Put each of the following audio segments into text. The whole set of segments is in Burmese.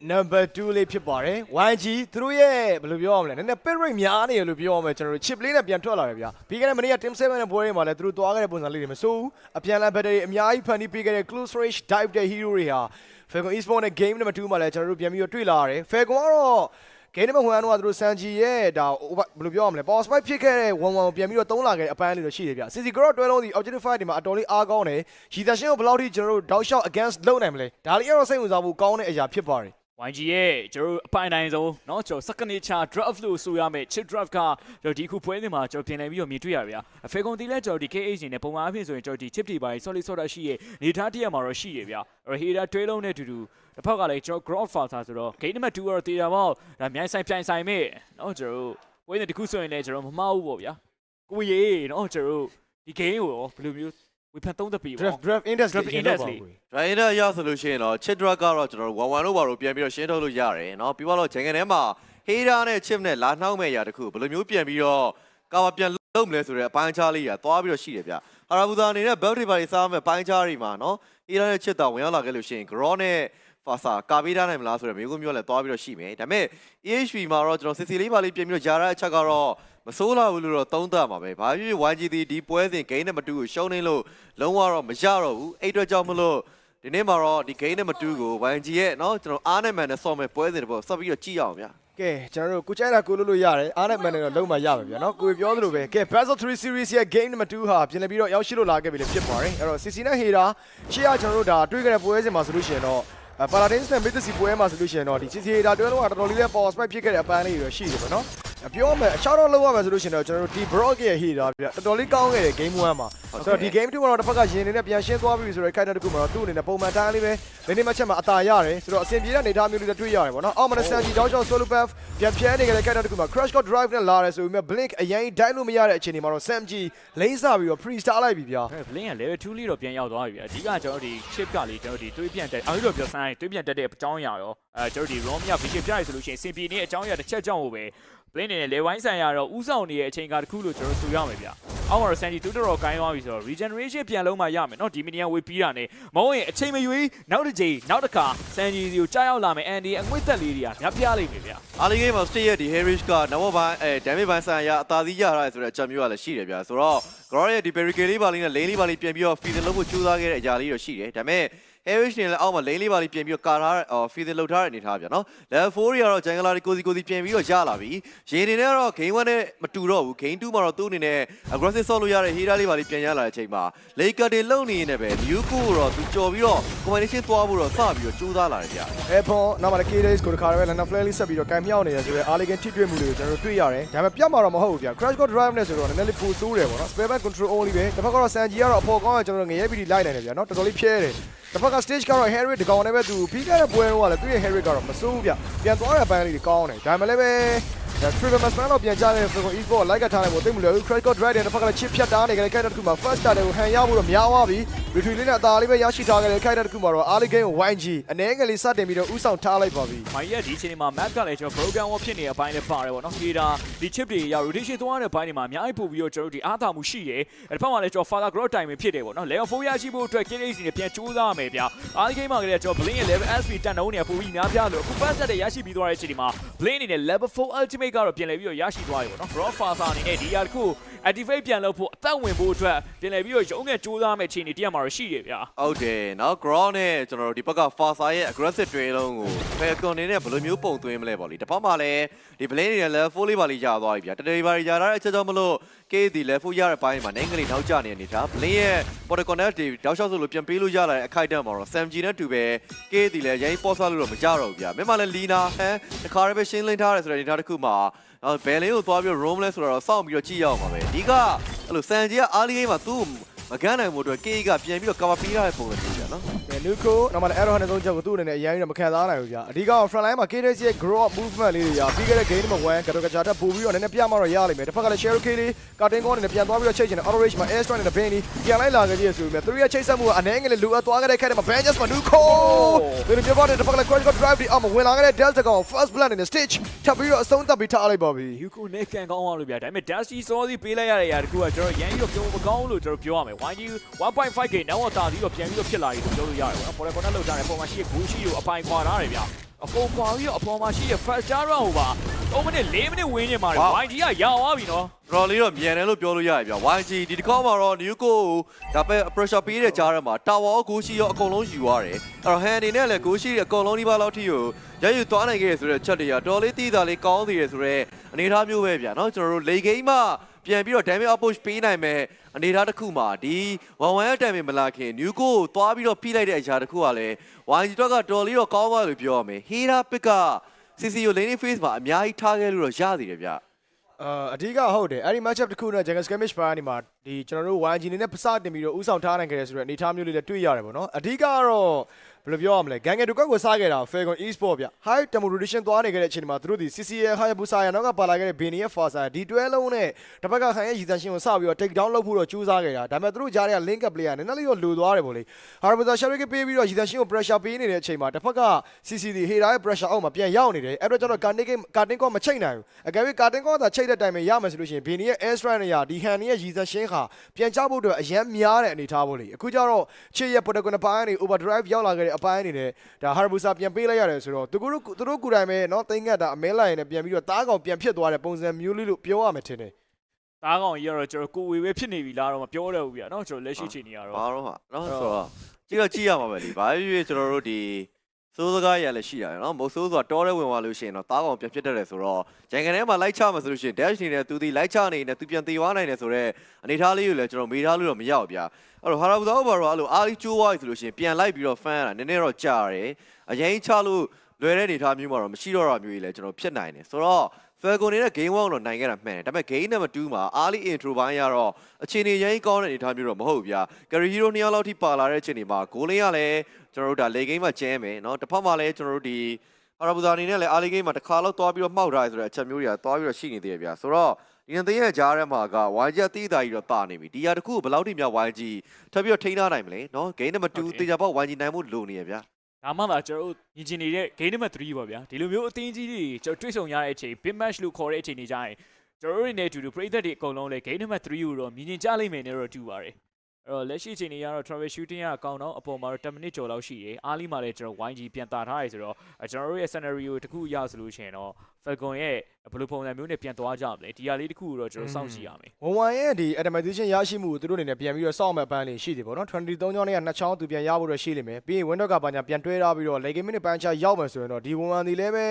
number 2လေးဖြစ်ပါတယ် YG သူတို့ရဲ့ဘယ်လိုပြောရမလဲနည်းနည်း pit rate များနေရလို့ပြောရမယ်ကျွန်တော်တို့ chip လေးနဲ့ပြန်ထွက်လာတယ်ဗျာပြီးခဲ့တဲ့မနေ့က team 7နဲ့ပွဲတွေမှာလည်းသူတို့သွားခဲ့တဲ့ပုံစံလေးတွေမစိုးဘူးအပြန်လန် battery အများကြီးဖန်တီးပေးခဲ့တဲ့ close range dive တဲ့ hero တွေဟာ Falcon Esports နဲ့ game number 2မှာလည်းကျွန်တော်တို့ပြန်ပြီးတော့တွေ့လာရတယ် Falcon ကတော့ game number 1တော့သူတို့စန်ဂျီရဲ့ဒါဘယ်လိုပြောရမလဲ power spike ဖြစ်ခဲ့တဲ့1 1ကိုပြန်ပြီးတော့သုံးလာခဲ့တဲ့အပန်းလေးတော့ရှိတယ်ဗျ CC Grow တွဲလုံးဒီ objective fight ဒီမှာအတော်လေးအားကောင်းတယ်ရီသာရှင်းကိုဘယ်လောက်ထိကျွန်တော်တို့ dog shot against လုပ်နိုင်မလဲဒါလေးကတော့စိတ်ဝင်စားဖို့ကောင်းတဲ့အရာဖြစ်ပါတယ် YG ရဲ့ကျွန်တော်တို့အပိုင်းတိုင်းဆုံးเนาะကျွန်တော် second nature draft လို့ဆိုရမယ် chip draft ကကျွန်တော်ဒီခုပွဲစဉ်မှာကျွန်တော်ပြင်လည်ပြီးတော့မြင်တွေ့ရဗျာအဖေကွန်တီလဲကျွန်တော်ဒီ KH နေနဲ့ပုံမှန်အဖြစ်ဆိုရင်ကျွန်တော်ဒီ chip တွေပိုင်း solid solid ရှိရဲ့နေသားတစ်ရက်မှာတော့ရှိရဗျာအဲ့ header တွဲလုံးနဲ့အတူတူတစ်ဖက်ကလည်းကျွန်တော် ground falter ဆိုတော့ game number 2ကတော့တေးတာပေါ့ဒါမြိုင်ဆိုင်ပြိုင်ဆိုင်မဲ့เนาะကျွန်တော်တို့ပွဲစဉ်တစ်ခုဆိုရင်လည်းကျွန်တော်မမှားဘူးပေါ့ဗျာကိုရေเนาะကျွန်တော်တို့ဒီ game ကိုရောဘယ်လိုမျိုး ဝေဖန်သုံးသပ်ပြီးပေါ့ draft draft index Draft လေး index ပါ လေး ဘူး Drainer ရဆိုလို့ရှိရင်တော့ chip drug ကတော့ကျွန်တော်တို့1 1လို့ပါလို့ပြန်ပြီးတော့ရှင်းထုတ်လို့ရတယ်เนาะပြီးတော့ဂျန်ကန်ထဲမှာ hater နဲ့ chip နဲ့လာနှောက်မဲ့အရာတစ်ခုဘယ်လိုမျိုးပြန်ပြီးတော့ကာဝပြန်လုံးမလဲဆိုတဲ့အပိုင်းခြားလေးကြီးသွားပြီးတော့ရှိတယ်ဗျဟာရာဘူဒါအနေနဲ့ belt တွေပါလေးစားမဲ့ပိုင်းခြားတွေမှာเนาะ hater နဲ့ chip တော့ဝင်ရောက်လာခဲ့လို့ရှိရင် grow နဲ့ fasa ကာပေးထားနိုင်မလားဆိုတော့မျိုးမျိုးလည်းသွားပြီးတော့ရှိမယ်ဒါပေမဲ့ EHP မှာတော့ကျွန်တော်စစ်စီလေးပါလေးပြင်ပြီးတော့ဂျာရအချက်ကတော့မစိုးလာဘူးလို့တော့သုံးသပ်မှာပဲဘာဖြစ်ဖြစ် YGD ဒီပွဲစဉ် game နဲ့မတူကိုရှုံးနေလို့လုံးဝတော့မရတော့ဘူးအဲ့အတွက်ကြောင့်မလို့ဒီနေ့မှာတော့ဒီ game နဲ့မတူကို YG ရဲ့เนาะကျွန်တော်အားနဲ့မှန်နဲ့ဆော့မဲ့ပွဲစဉ်တစ်ပုဒ်ဆက်ပြီးတော့ကြည့်အောင်ဗျာ ကဲကျွန်တော်တို့ကိုကြိုက်တာကိုလို့လို့ရတယ်အားနဲ့မှန်တယ်တော့လုံးမရပါဗျာနော်ကိုပြောသလိုပဲကဲ Best of 3 series ရဲ့ game number 2ဟာပြင်လည်ပြီးတော့ရောက်ရှိလို့လာခဲ့ပြီလေဖြစ်ပါတယ်အဲ့တော့ CC နဲ့ Hater ရှေ့ကကျွန်တော်တို့ဒါတွေ့ခဲ့တဲ့ပွဲစဉ်မှာဆိုလို့ရှိရင်တော့ Paladins နဲ့ Mythic ပွဲမှာဆိုလို့ရှိရင်တော့ဒီ CC Hater တွဲလုံးကတော်တော်လေးလည်း power spike ဖြစ်ခဲ့တဲ့အပန်းလေးတွေတော့ရှိတယ်ပေါ့နော် ပြောမယ်အချောင်းတော့လောက်ရမယ်ဆိုလို့ရှိရင်တော့ကျွန်တော်တို့ဒီ Brock ရဲ့ Hater ဗျတော်တော်လေးကောင်းခဲ့တဲ့ game 1မှာဆိုတော့ဒီ game 2မှာတော့တစ်ဖက်ကရင်နေနဲ့ပြန်ရှင်းသွားပြီဆိုတော့ခိုက်တဲ့တစ်ခုမှာတော့သူ့အနေနဲ့ပုံမှန်တိုင်းလေးပဲဒီနေ့မှချက်မှာအသာရတယ်ဆိုတော့အဆင်ပြေတဲ့အနေအထားမျိုးလေးတွေတွေ့ရတယ်ပေါ့နော်အော်မနဆန်ဂျီတောင်းချောင်း solo path ပြန်ဖြဲနေကြတဲ့ခိုက်တဲ့တစ်ခုမှာ crash cut drive နဲ့လာတယ်ဆိုပေမဲ့ blink အရင်ဒိုင်းလို့မရတဲ့အခြေအနေမှာတော့ Sam G လိမ့်စားပြီးတော့ free star လိုက်ပြီဗျာဘလင်းက level 2လေးတော့ပြန်ရောက်သွားပြီအဓိကကျွန်တော်ဒီ chip ကလေကျွန်တော်ဒီတွေးပြန်တက်အားလို့ပြောဆိုင်တွေးပြန်တက်တဲ့အကြောင်းအရာရောအဲကျွန်တော်ဒီ ROM ရ vision ပြရဆိုလို့ရှိရင်စင်ပြေနေအကြောင်းအရာတစ်ချက်ကြောင့်ကိုပဲ လင်းနေနဲ့လေဝိုင်းဆိုင်ရာတော့ဥဆောင်နေတဲ့အချိန်ကတခုလို့ကျွန်တော်ဆိုရမယ်ဗျ။အောက်မှာတော့ Sandy တူတော်ကိုင်းသွားပြီဆိုတော့ regeneration ပြန်လုံးမှရမယ်နော်ဒီမီနီယံဝေးပြီးတာနဲ့မဟုတ်ရင်အချိန်မရွေးနောက်တစ်ချိန်နောက်တစ်ခါ Sandy စီကိုကြားရောက်လာမယ် Andy အငွေ့သက်လေးတွေကများပြားလိမ့်မယ်ဗျ။အားလေးကိမှာ state ရဲ့ဒီ Heritage ကနောက်ဘက်အဲ damage ဘန်ဆိုင်ရာအသာစီးရရတယ်ဆိုတဲ့အချက်မျိုးကလည်းရှိတယ်ဗျ။ဆိုတော့ Grow ရဲ့ဒီ barricade လေးပါလေးနဲ့ lane လေးပါလေးပြန်ပြီးတော့ feed လုပ်ဖို့ကြိုးစားခဲ့တဲ့အရာလေးတော့ရှိတယ်။ဒါပေမဲ့ heritage နဲ့လည်းအောက်မှာ lane လေးပါလေးပြင်ပြီးတော့ကာထားတဲ့ feed လုပ်ထားတဲ့အနေထားဗျာနော် level 4တွေကတော့ jungle တွေကိုစီကိုစီပြင်ပြီးတော့ရလာပြီရေနေနဲ့ကတော့ game 1နဲ့မတူတော့ဘူး game 2မှာတော့သူ့အနေနဲ့ aggressive ဆော့လို့ရတဲ့ hero လေးပါလေးပြန်ရလာတဲ့အချိန်မှာ laker တွေလုံနေနေပဲ new ကိုတော့သူကြော်ပြီးတော့ combination သွားဖို့တော့စပြီးတော့ကြိုးစားလာတယ်ဗျာအဲဖွန်နောက်မှာလည်း K-Days ကိုတခါတည်းပဲ Lana Flare လေးဆက်ပြီးတော့ကင်မြောက်နေရဆိုတော့ Arligan ထိတွေ့မှုတွေကိုကျွန်တော်တို့တွေ့ရတယ်ဒါပေမဲ့ပြတ်မှာတော့မဟုတ်ဘူးဗျာ Crash Core Drive နဲ့ဆိုတော့နည်းနည်းလေးပိုဆိုးတယ်ပေါ့နော် Spare Back Control only ပဲတစ်ဖက်ကတော့ Sanji ကတော့အပေါ်ကောင်းရကျွန်တော်တို့ငရဲပြီးလိုက်နိုင်တယ်ဗျာနော်တော်တော်လေးဖြဲတယ် တစ်ဖက်က stage ကတော့ Harry ဒီကောင်နဲ့ပဲသူပြီးခဲ့တဲ့ပွဲတော့ကလည်းသူ့ရဲ့ Harry ကတော့မဆိုးဘူးဗျပြန်သွားတဲ့ဘန်းလေးတွေကောင်းတယ်ဒါပေမဲ့လည်းပဲ ဒါ Triple Master တော့ပြန်ကြတဲ့ Falcon Esports လိုက်ကထားလိုက်ဖို့တိတ်မလွယ်ဘူး Crash Core Drive နဲ့တစ်ဖက်ကလည်း chip ဖြတ်တားနေကြတဲ့ character တစ်ခုမှာ first star တွေကိုဟန်ရဖို့တော့များသွားပြီ Retreat လေးနဲ့အသာလေးပဲရရှိထားခဲ့တဲ့ character တစ်ခုမှာတော့ Early Game ကို YG အနေငယ်လေးစတင်ပြီးတော့ဥဆောင်ထားလိုက်ပါပြီမိုင်းရဲ့ဒီအချိန်ဒီမှာ map ကလည်းကျွန်တော် program ဝဖြစ်နေတဲ့အပိုင်းလည်းပါတယ်ပေါ့နော်ဒီဒါဒီ chip တွေရ rotation သွားတဲ့ဘိုင်းတွေမှာအများကြီးပို့ပြီးတော့ကျွန်တော်တို့ဒီအားသာမှုရှိတယ်အဲ့ဒီဘက်မှာလည်းကျွန်တော် father growth time ဖြစ်တယ်ပေါ့နော် level 4ရရှိဖို့အတွက် KDC နဲ့ပြန်ကြိုးစားရမယ်ဗျာအားဒီ game မှာကလေးကျွန်တော် blink ရဲ့ level SP တန်နှုန်းနေပိုပြီးများပြားလို့အခု fast တက်ရရှိပြီးသွားတဲ့အချိန်ဒီမှာ blink အနေနဲ့ level 4 ultimate ကတော့ပြန်လည်ပြီးတော့ရရှိသွားပြီပေါ့နော် grow faster အနေနဲ့ဒီဟာတစ်ခု activate ပြန်လုပ်ဖို့အသက်ဝင်ဖို့အတွက်ပြန်လည်ပြီးတော့ရုံးငယ်ကြိုးစားမယ့်အခြေအနေတရက်မှာတော့ရှိတယ်ဗျာဟုတ်တယ်နော် ground နဲ့ကျွန်တော်တို့ဒီဘက်က Fasa ရဲ့ aggressive တွေလုံးကို Falcon နေနဲ့ဘယ်လိုမျိုးပုံသွင်းမလဲပေါ့လေတစ်ဖက်မှာလည်းဒီ blade တွေ level 4လေးပါလေးကြာသွားပြီဗျာတတေးပါရီကြာထားတဲ့အချက်ကြောင့်မလို့ K ဒီ level 4ရတဲ့ဘိုင်းမှာနိုင်ငံလေးနောက်ကျနေတဲ့အနေထား blade ရဲ့ border connect တွေတောက်လျှောက်ဆိုလို့ပြန်ပေးလို့ရလာတဲ့အခိုက်အတန့်မှာတော့ Sam G နဲ့တူပဲ K ဒီလည်းရိုင်းပေါ်စားလို့တော့မကြတော့ဘူးဗျာမြန်မာလည်း Lina ဟမ်တခါတည်းပဲရှင်းလင်းထားတယ်ဆိုတဲ့အနေထားတစ်ခုမှာအော်ဘယ်လင်းကိုသွားပြီး roam လဲဆိုတော့စောင့်ပြီးတော့ကြည့်ရအောင်ပါပဲအဓိကအဲ့လို Sam G က early game မှာသူ့ မကန်းနိုင်မှုအတွက် K ကပြန်ပြီးတော့ cover ပေးရတဲ့ပုံစံမျိုးဗျာနော်ကဲ Nuko နောက်မှလည်း Arrow နဲ့သုံးချက်ကိုသူ့အနေနဲ့အရင်ကြီးတော့မခံစားနိုင်ဘူးဗျာအဓိက front line မှာ KDC ရဲ့ grow up movement လေးတွေရာပြီးခဲ့တဲ့ game မှာ1ကတော့ကကြတာပို့ပြီးတော့နည်းနည်းပြမှတော့ရလိမ့်မယ်တစ်ဖက်ကလည်း Shero K လေး Cutting Corner နဲ့ပြန်သွားပြီးတော့ချိတ်ချင်တယ် Auto Rage မှာ Air Strike နဲ့ Benny ပြန်လိုက်လာခဲ့ကြဆိုပေမဲ့သူရဲ့ချိတ်ဆက်မှုကအနည်းငယ်လေးလိုအပ်သွားခဲ့တဲ့ခိုက်တဲ့မှာ Benches မှာ Nuko ဒီလိုပြောပါတယ်တစ်ဖက်ကလည်း Crash Core Drive ဒီအောက်မှာဝင်လာခဲ့တဲ့ Delta ကောင် First Blood နဲ့ Stage ထပ်ပြီးတော့အဆုံးသတ်ပြီးထားလိုက်ပါပြီယူကိုနဲ့ကန်ကောင်းအောင်လို့ဗျာဒါပေမဲ့ Dusty စောစီပေးလိုက်ရတဲ့ຢာတခုကကျွန်တော်ရန်ကြီးတော့ပြောမကောင်းလို့ကျွန်တော်ပြောရမယ်တယ်။ YG 1.5K နောက်တော့တာပြီးတော့ပြန်ပြီးတော့ဖြစ်လာပြီလို့ပြောလို့ရတယ်ပေါ့နော်။ Foreign Corner လောက်တာတယ်။ပုံမှန်ရှိရဲ့ဂူရှိကိုအပိုင်ခွာထားတယ်ဗျ။အပေါ်ခွာပြီးတော့အပေါ်မှာရှိရဲ့ first round ဟိုပါ3မိနစ်4မိနစ်ဝင်နေမှာတယ် YG ကရအောင်ပြီနော်။တော်လေးတော့မြန်တယ်လို့ပြောလို့ရတယ်ဗျ။ YG ဒီတစ်ခေါက်မှာတော့ New Go ကိုဒါပဲ pressure ပေးတဲ့ကြားထဲမှာ Tower ရောဂူရှိရောအကုန်လုံးယူသွားတယ်။အဲ့တော့ Hand အနေနဲ့လည်းဂူရှိတွေအကုန်လုံးဒီဘက်လောက်ထိကိုရယူသွားနိုင်ခဲ့ရဆိုတဲ့ချက်တွေကတော်လေးတည်တာလေးကောင်းသေးရဆိုတော့အနေအထားမျိုးပဲဗျာနော်ကျွန်တော်တို့ late game မှာ ပြန်ပြီးတော့ damage approach ပေးနိုင်မဲ့အနေအထားတစ်ခုမှာဒီ1-1အတန်မလာခင် new go ကိုသွားပြီးတော့ဖိလိုက်တဲ့အရာတစ်ခုကလည်း YG တော့ကတော်တော်လေးတော့ကောင်းသွားလို့ပြောရမယ် Hera pick က CCO laning phase မှာအများကြီးထားခဲ့လို့တော့ရသေးတယ်ဗျာအာအဓိကဟုတ်တယ်အဲ့ဒီ matchup တစ်ခုနဲ့ Jungle Skirmish ပိုင်းနေမှာဒီကျွန်တော်တို့ YG နေနဲ့ပစတင်ပြီးတော့ဥဆောင်ထားနိုင်ကြတယ်ဆိုတော့အနေအထားမျိုးလေးလည်းတွေ့ရတယ်ပေါ့နော်အဓိကကတော့ ဘယ်လိုပြောရမလဲဂန်ငယ်တို့ကကိုစားခဲ့တာ Falcon Esport ဗျ High Tempo Rotation သွားနေခဲ့တဲ့အချိန်မှာသူတို့ဒီ CCL Hayabusa ရနောက်ကပါလာခဲ့တဲ့ Bini ရဲ့ Fasa ဒီတွဲလုံးနဲ့တစ်ဖက်ကခိုင်ရဲ့ရည်စံရှင်ကိုစပြီးတော့ take down လုပ်ဖို့တော့ကြိုးစားခဲ့တာဒါပေမဲ့သူတို့ကြားထဲက link up player နည်းနည်းလေးတော့လိုသွားတယ်ပေါ့လေ Hayabusa Shark ပေးပြီးတော့ရည်စံရှင်ကို pressure ပေးနေတဲ့အချိန်မှာတစ်ဖက်က CCD Hera ရဲ့ pressure အောက်မှာပြန်ရောက်နေတယ်အဲ့တော့ကျွန်တော် Karting Karting ကမချိတ်နိုင်ဘူးအကယ်၍ Karting ကသာချိတ်တဲ့တိုင်ပဲရမယ်ဆိုလို့ရှိရင် Bini ရဲ့ air strike နဲ့ရဒီ hand ရဲ့ရည်စံရှင်ဟာပြန်ချဖို့အတွက်အရန်များတဲ့အနေအထားပေါ့လေအခုကျတော့ချစ်ရဲ့ protocol အပိုင်းကနေ overdrive ရောက်လာခဲ့တဲ့အပိုင်းအနေနဲ့ဒါ Hayabusa ပြန်ပေးလိုက်ရတယ်ဆိုတော့သူတို့သူတို့ကိုယ်တိုင်ပဲเนาะသိငတ်တာအမဲလိုက်ရင်လည်းပြန်ပြီးတော့တားကောင်ပြန်ဖြစ်သွားတဲ့ပုံစံမျိုးလေးလို့ပြောရမယ်ထင်တယ် တားကောင်ကြီးကတော့ကျွန်တော်ကိုဝေပဲဖြစ်နေပြီလားတော့မပြောတော့ဘူးဗျာနော်ကျွန်တော်လက်ရှိချိန်နေရတော့ ဘာတော့ဟာနော်ဆိုတော့ကြည့်တော့ကြည့်ရမှာပဲလေဘာဖြစ်ဖြစ်ကျွန်တော်တို့ဒီ စိုးစကားရလည်းရှိရတယ်နော်မဟုတ်စိုးဆိုတာတောထဲဝင်သွားလို့ရှိရင်တော့တားကောင်ပြန်ဖြစ်တတ်တယ်ဆိုတော့ဂျန်ကန်ထဲမှာလိုက်ချမှာဆိုလို့ရှိရင် dash နေတယ်သူဒီလိုက်ချနေတယ်သူပြန်သေးသွားနိုင်တယ်ဆိုတော့အနေထားလေးကိုလည်းကျွန်တော်မေးထားလို့တော့မရဘူးဗျာအဲ့တော့ဟာရာဘူဇာဘာတော့အဲ့လိုအားကြီးကျိုးသွားပြီဆိုလို့ရှိရင်ပြန်လိုက်ပြီးတော့ဖန်ရတာနည်းနည်းတော့ကြာတယ်အရင်ချလို့လွယ်တဲ့အနေထားမျိုးမှာတော့မရှိတော့တာမျိုးကြီးလည်းကျွန်တော်ဖြစ်နိုင်တယ်ဆိုတော့ Falcon နေတဲ့ game 1တော့နိုင်ခဲ့တာမှန်တယ်ဒါပေမဲ့ game number 2မှာ early intro ဘိုင်းကတော့အခြေအနေရင်းကောင်းတဲ့အနေအထားမျိုးတော့မဟုတ်ဘူးဗျာ carry hero နှစ်ယောက်လောက်ထိပါလာတဲ့အချိန်တွေမှာ goal line ကလည်း ကျွန်တော်တို့ဒါ late game မှာကျဲမယ်เนาะတစ်ဖက်မှာလည်းကျွန်တော်တို့ဒီအာရာဘူဇာအနေနဲ့လည်း early game မှာတစ်ခါလောက်သွားပြီးတော့မှောက်ထားရဆိုတဲ့အချက်မျိုးတွေကသွားပြီးတော့ရှိနေသေးတယ်ဗျာဆိုတော့ဒီနေ့တဲ့ကြားထဲမှာက YG အသေးသားကြီးတော့တာနေပြီဒီဟာတစ်ခုကိုဘယ်လောက်ထိများ YG ထပ်ပြီးတော့ထိန်းထားနိုင်မလဲเนาะ game number 2တေချာပေါက် YG နိုင်မှုလိုနေရဗျာ ဒါမှသာကျွန်တော်တို့ညင်ချင်နေတဲ့ game number 3ပေါ့ဗျာဒီလိုမျိုးအသင်းကြီးတွေကျွန်တော်တွေ့ဆုံရတဲ့အချိန် big match လို့ခေါ်တဲ့အချိန်တွေကြရင်ကျွန်တော်တို့တွေနဲ့အတူတူပရိသတ်တွေအကုန်လုံးလည်း game number 3ကိုတော့မြင်ကျင်ကြလိမ့်မယ်နဲ့တော့တူပါတယ် အဲ့တော့လက်ရှိအချိန်တွေကတော့ travel shooting ကအကောင်တော့အပေါ်မှာတော့10မိနစ်ကျော်လောက်ရှိတယ်အားလီမှာလည်းကျွန်တော် YG ပြန်တာထားရဆိုတော့အဲကျွန်တော်တို့ရဲ့ scenario တစ်ခုရဆိုလို့ရှိရင်တော့ Falcon ရဲ့ဘယ်လိုပုံစံမျိုးနဲ့ပြန်သွားကြမလဲဒီဟာလေးတစ်ခုကိုတော့ကျွန်တော်စောင့်ကြည့်ရမယ်ဝန်ဝန်ရဲ့ဒီ atomization ရရှိမှုကိုသူတို့အနေနဲ့ပြန်ပြီးတော့စောင့်မဲ့ပန်းလေးရှိတယ်ပေါ့နော်23ချောင်းနဲ့က2ချောင်းသူပြန်ရဖို့တော့ရှိလိမ့်မယ်ပြီးရင် window ကဘာညာပြန်တွဲထားပြီးတော့ late game နဲ့ပန်းချရောက်မယ်ဆိုရင်တော့ဒီဝန်ဝန်ဒီလည်းပဲ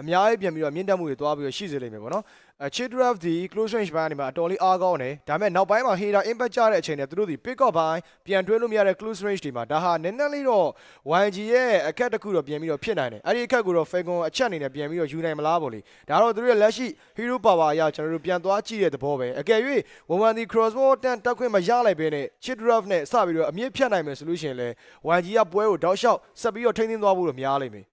အများကြီးပြန်ပြီးတော့မြင့်တက်မှုတွေသွားပြီးတော့ရှိစေလိမ့်မယ်ပေါ့နော်အဲ chit draft ဒီ close range ဘန်းနေမှာအတော်လေးအားကောင်းတယ်ဒါပေမဲ့နောက်ပိုင်းမှာ header impact ကြတဲ့အချိန်နဲ့သူတို့ဒီ pick up ဘိုင်းပြန်တွဲလို့မရတဲ့ close range တွေမှာဒါဟာနည်းနည်းလေးတော့ YG ရဲ့အခက်တစ်ခုတော့ပြန်ပြီးတော့ဖြစ်နိုင်တယ်အဲ့ဒီအခက်ကိုတော့ Falcon အချက်အနေနဲ့ပြန်ပြီးတော့ယူနိုင်မလားပေါ့လေဒါတော့သူတို့ရဲ့လက်ရှိ hero power အရကျွန်တော်တို့ပြန်သွားကြည့်တဲ့သဘောပဲအကယ်၍ဝန်ဝန်ဒီ crossbow တန်တက်ခွင့်မရလိုက်ဘဲနဲ့ chit draft နဲ့စပြီးတော့အမြင့်ဖြတ်နိုင်မယ်ဆိုလို့ရှိရင်လဲ YG ကပွဲကိုတောက်လျှောက်ဆက်ပြီးတော့ထိန်းသိမ်းသွားဖို့တော့များလိမ့်မယ်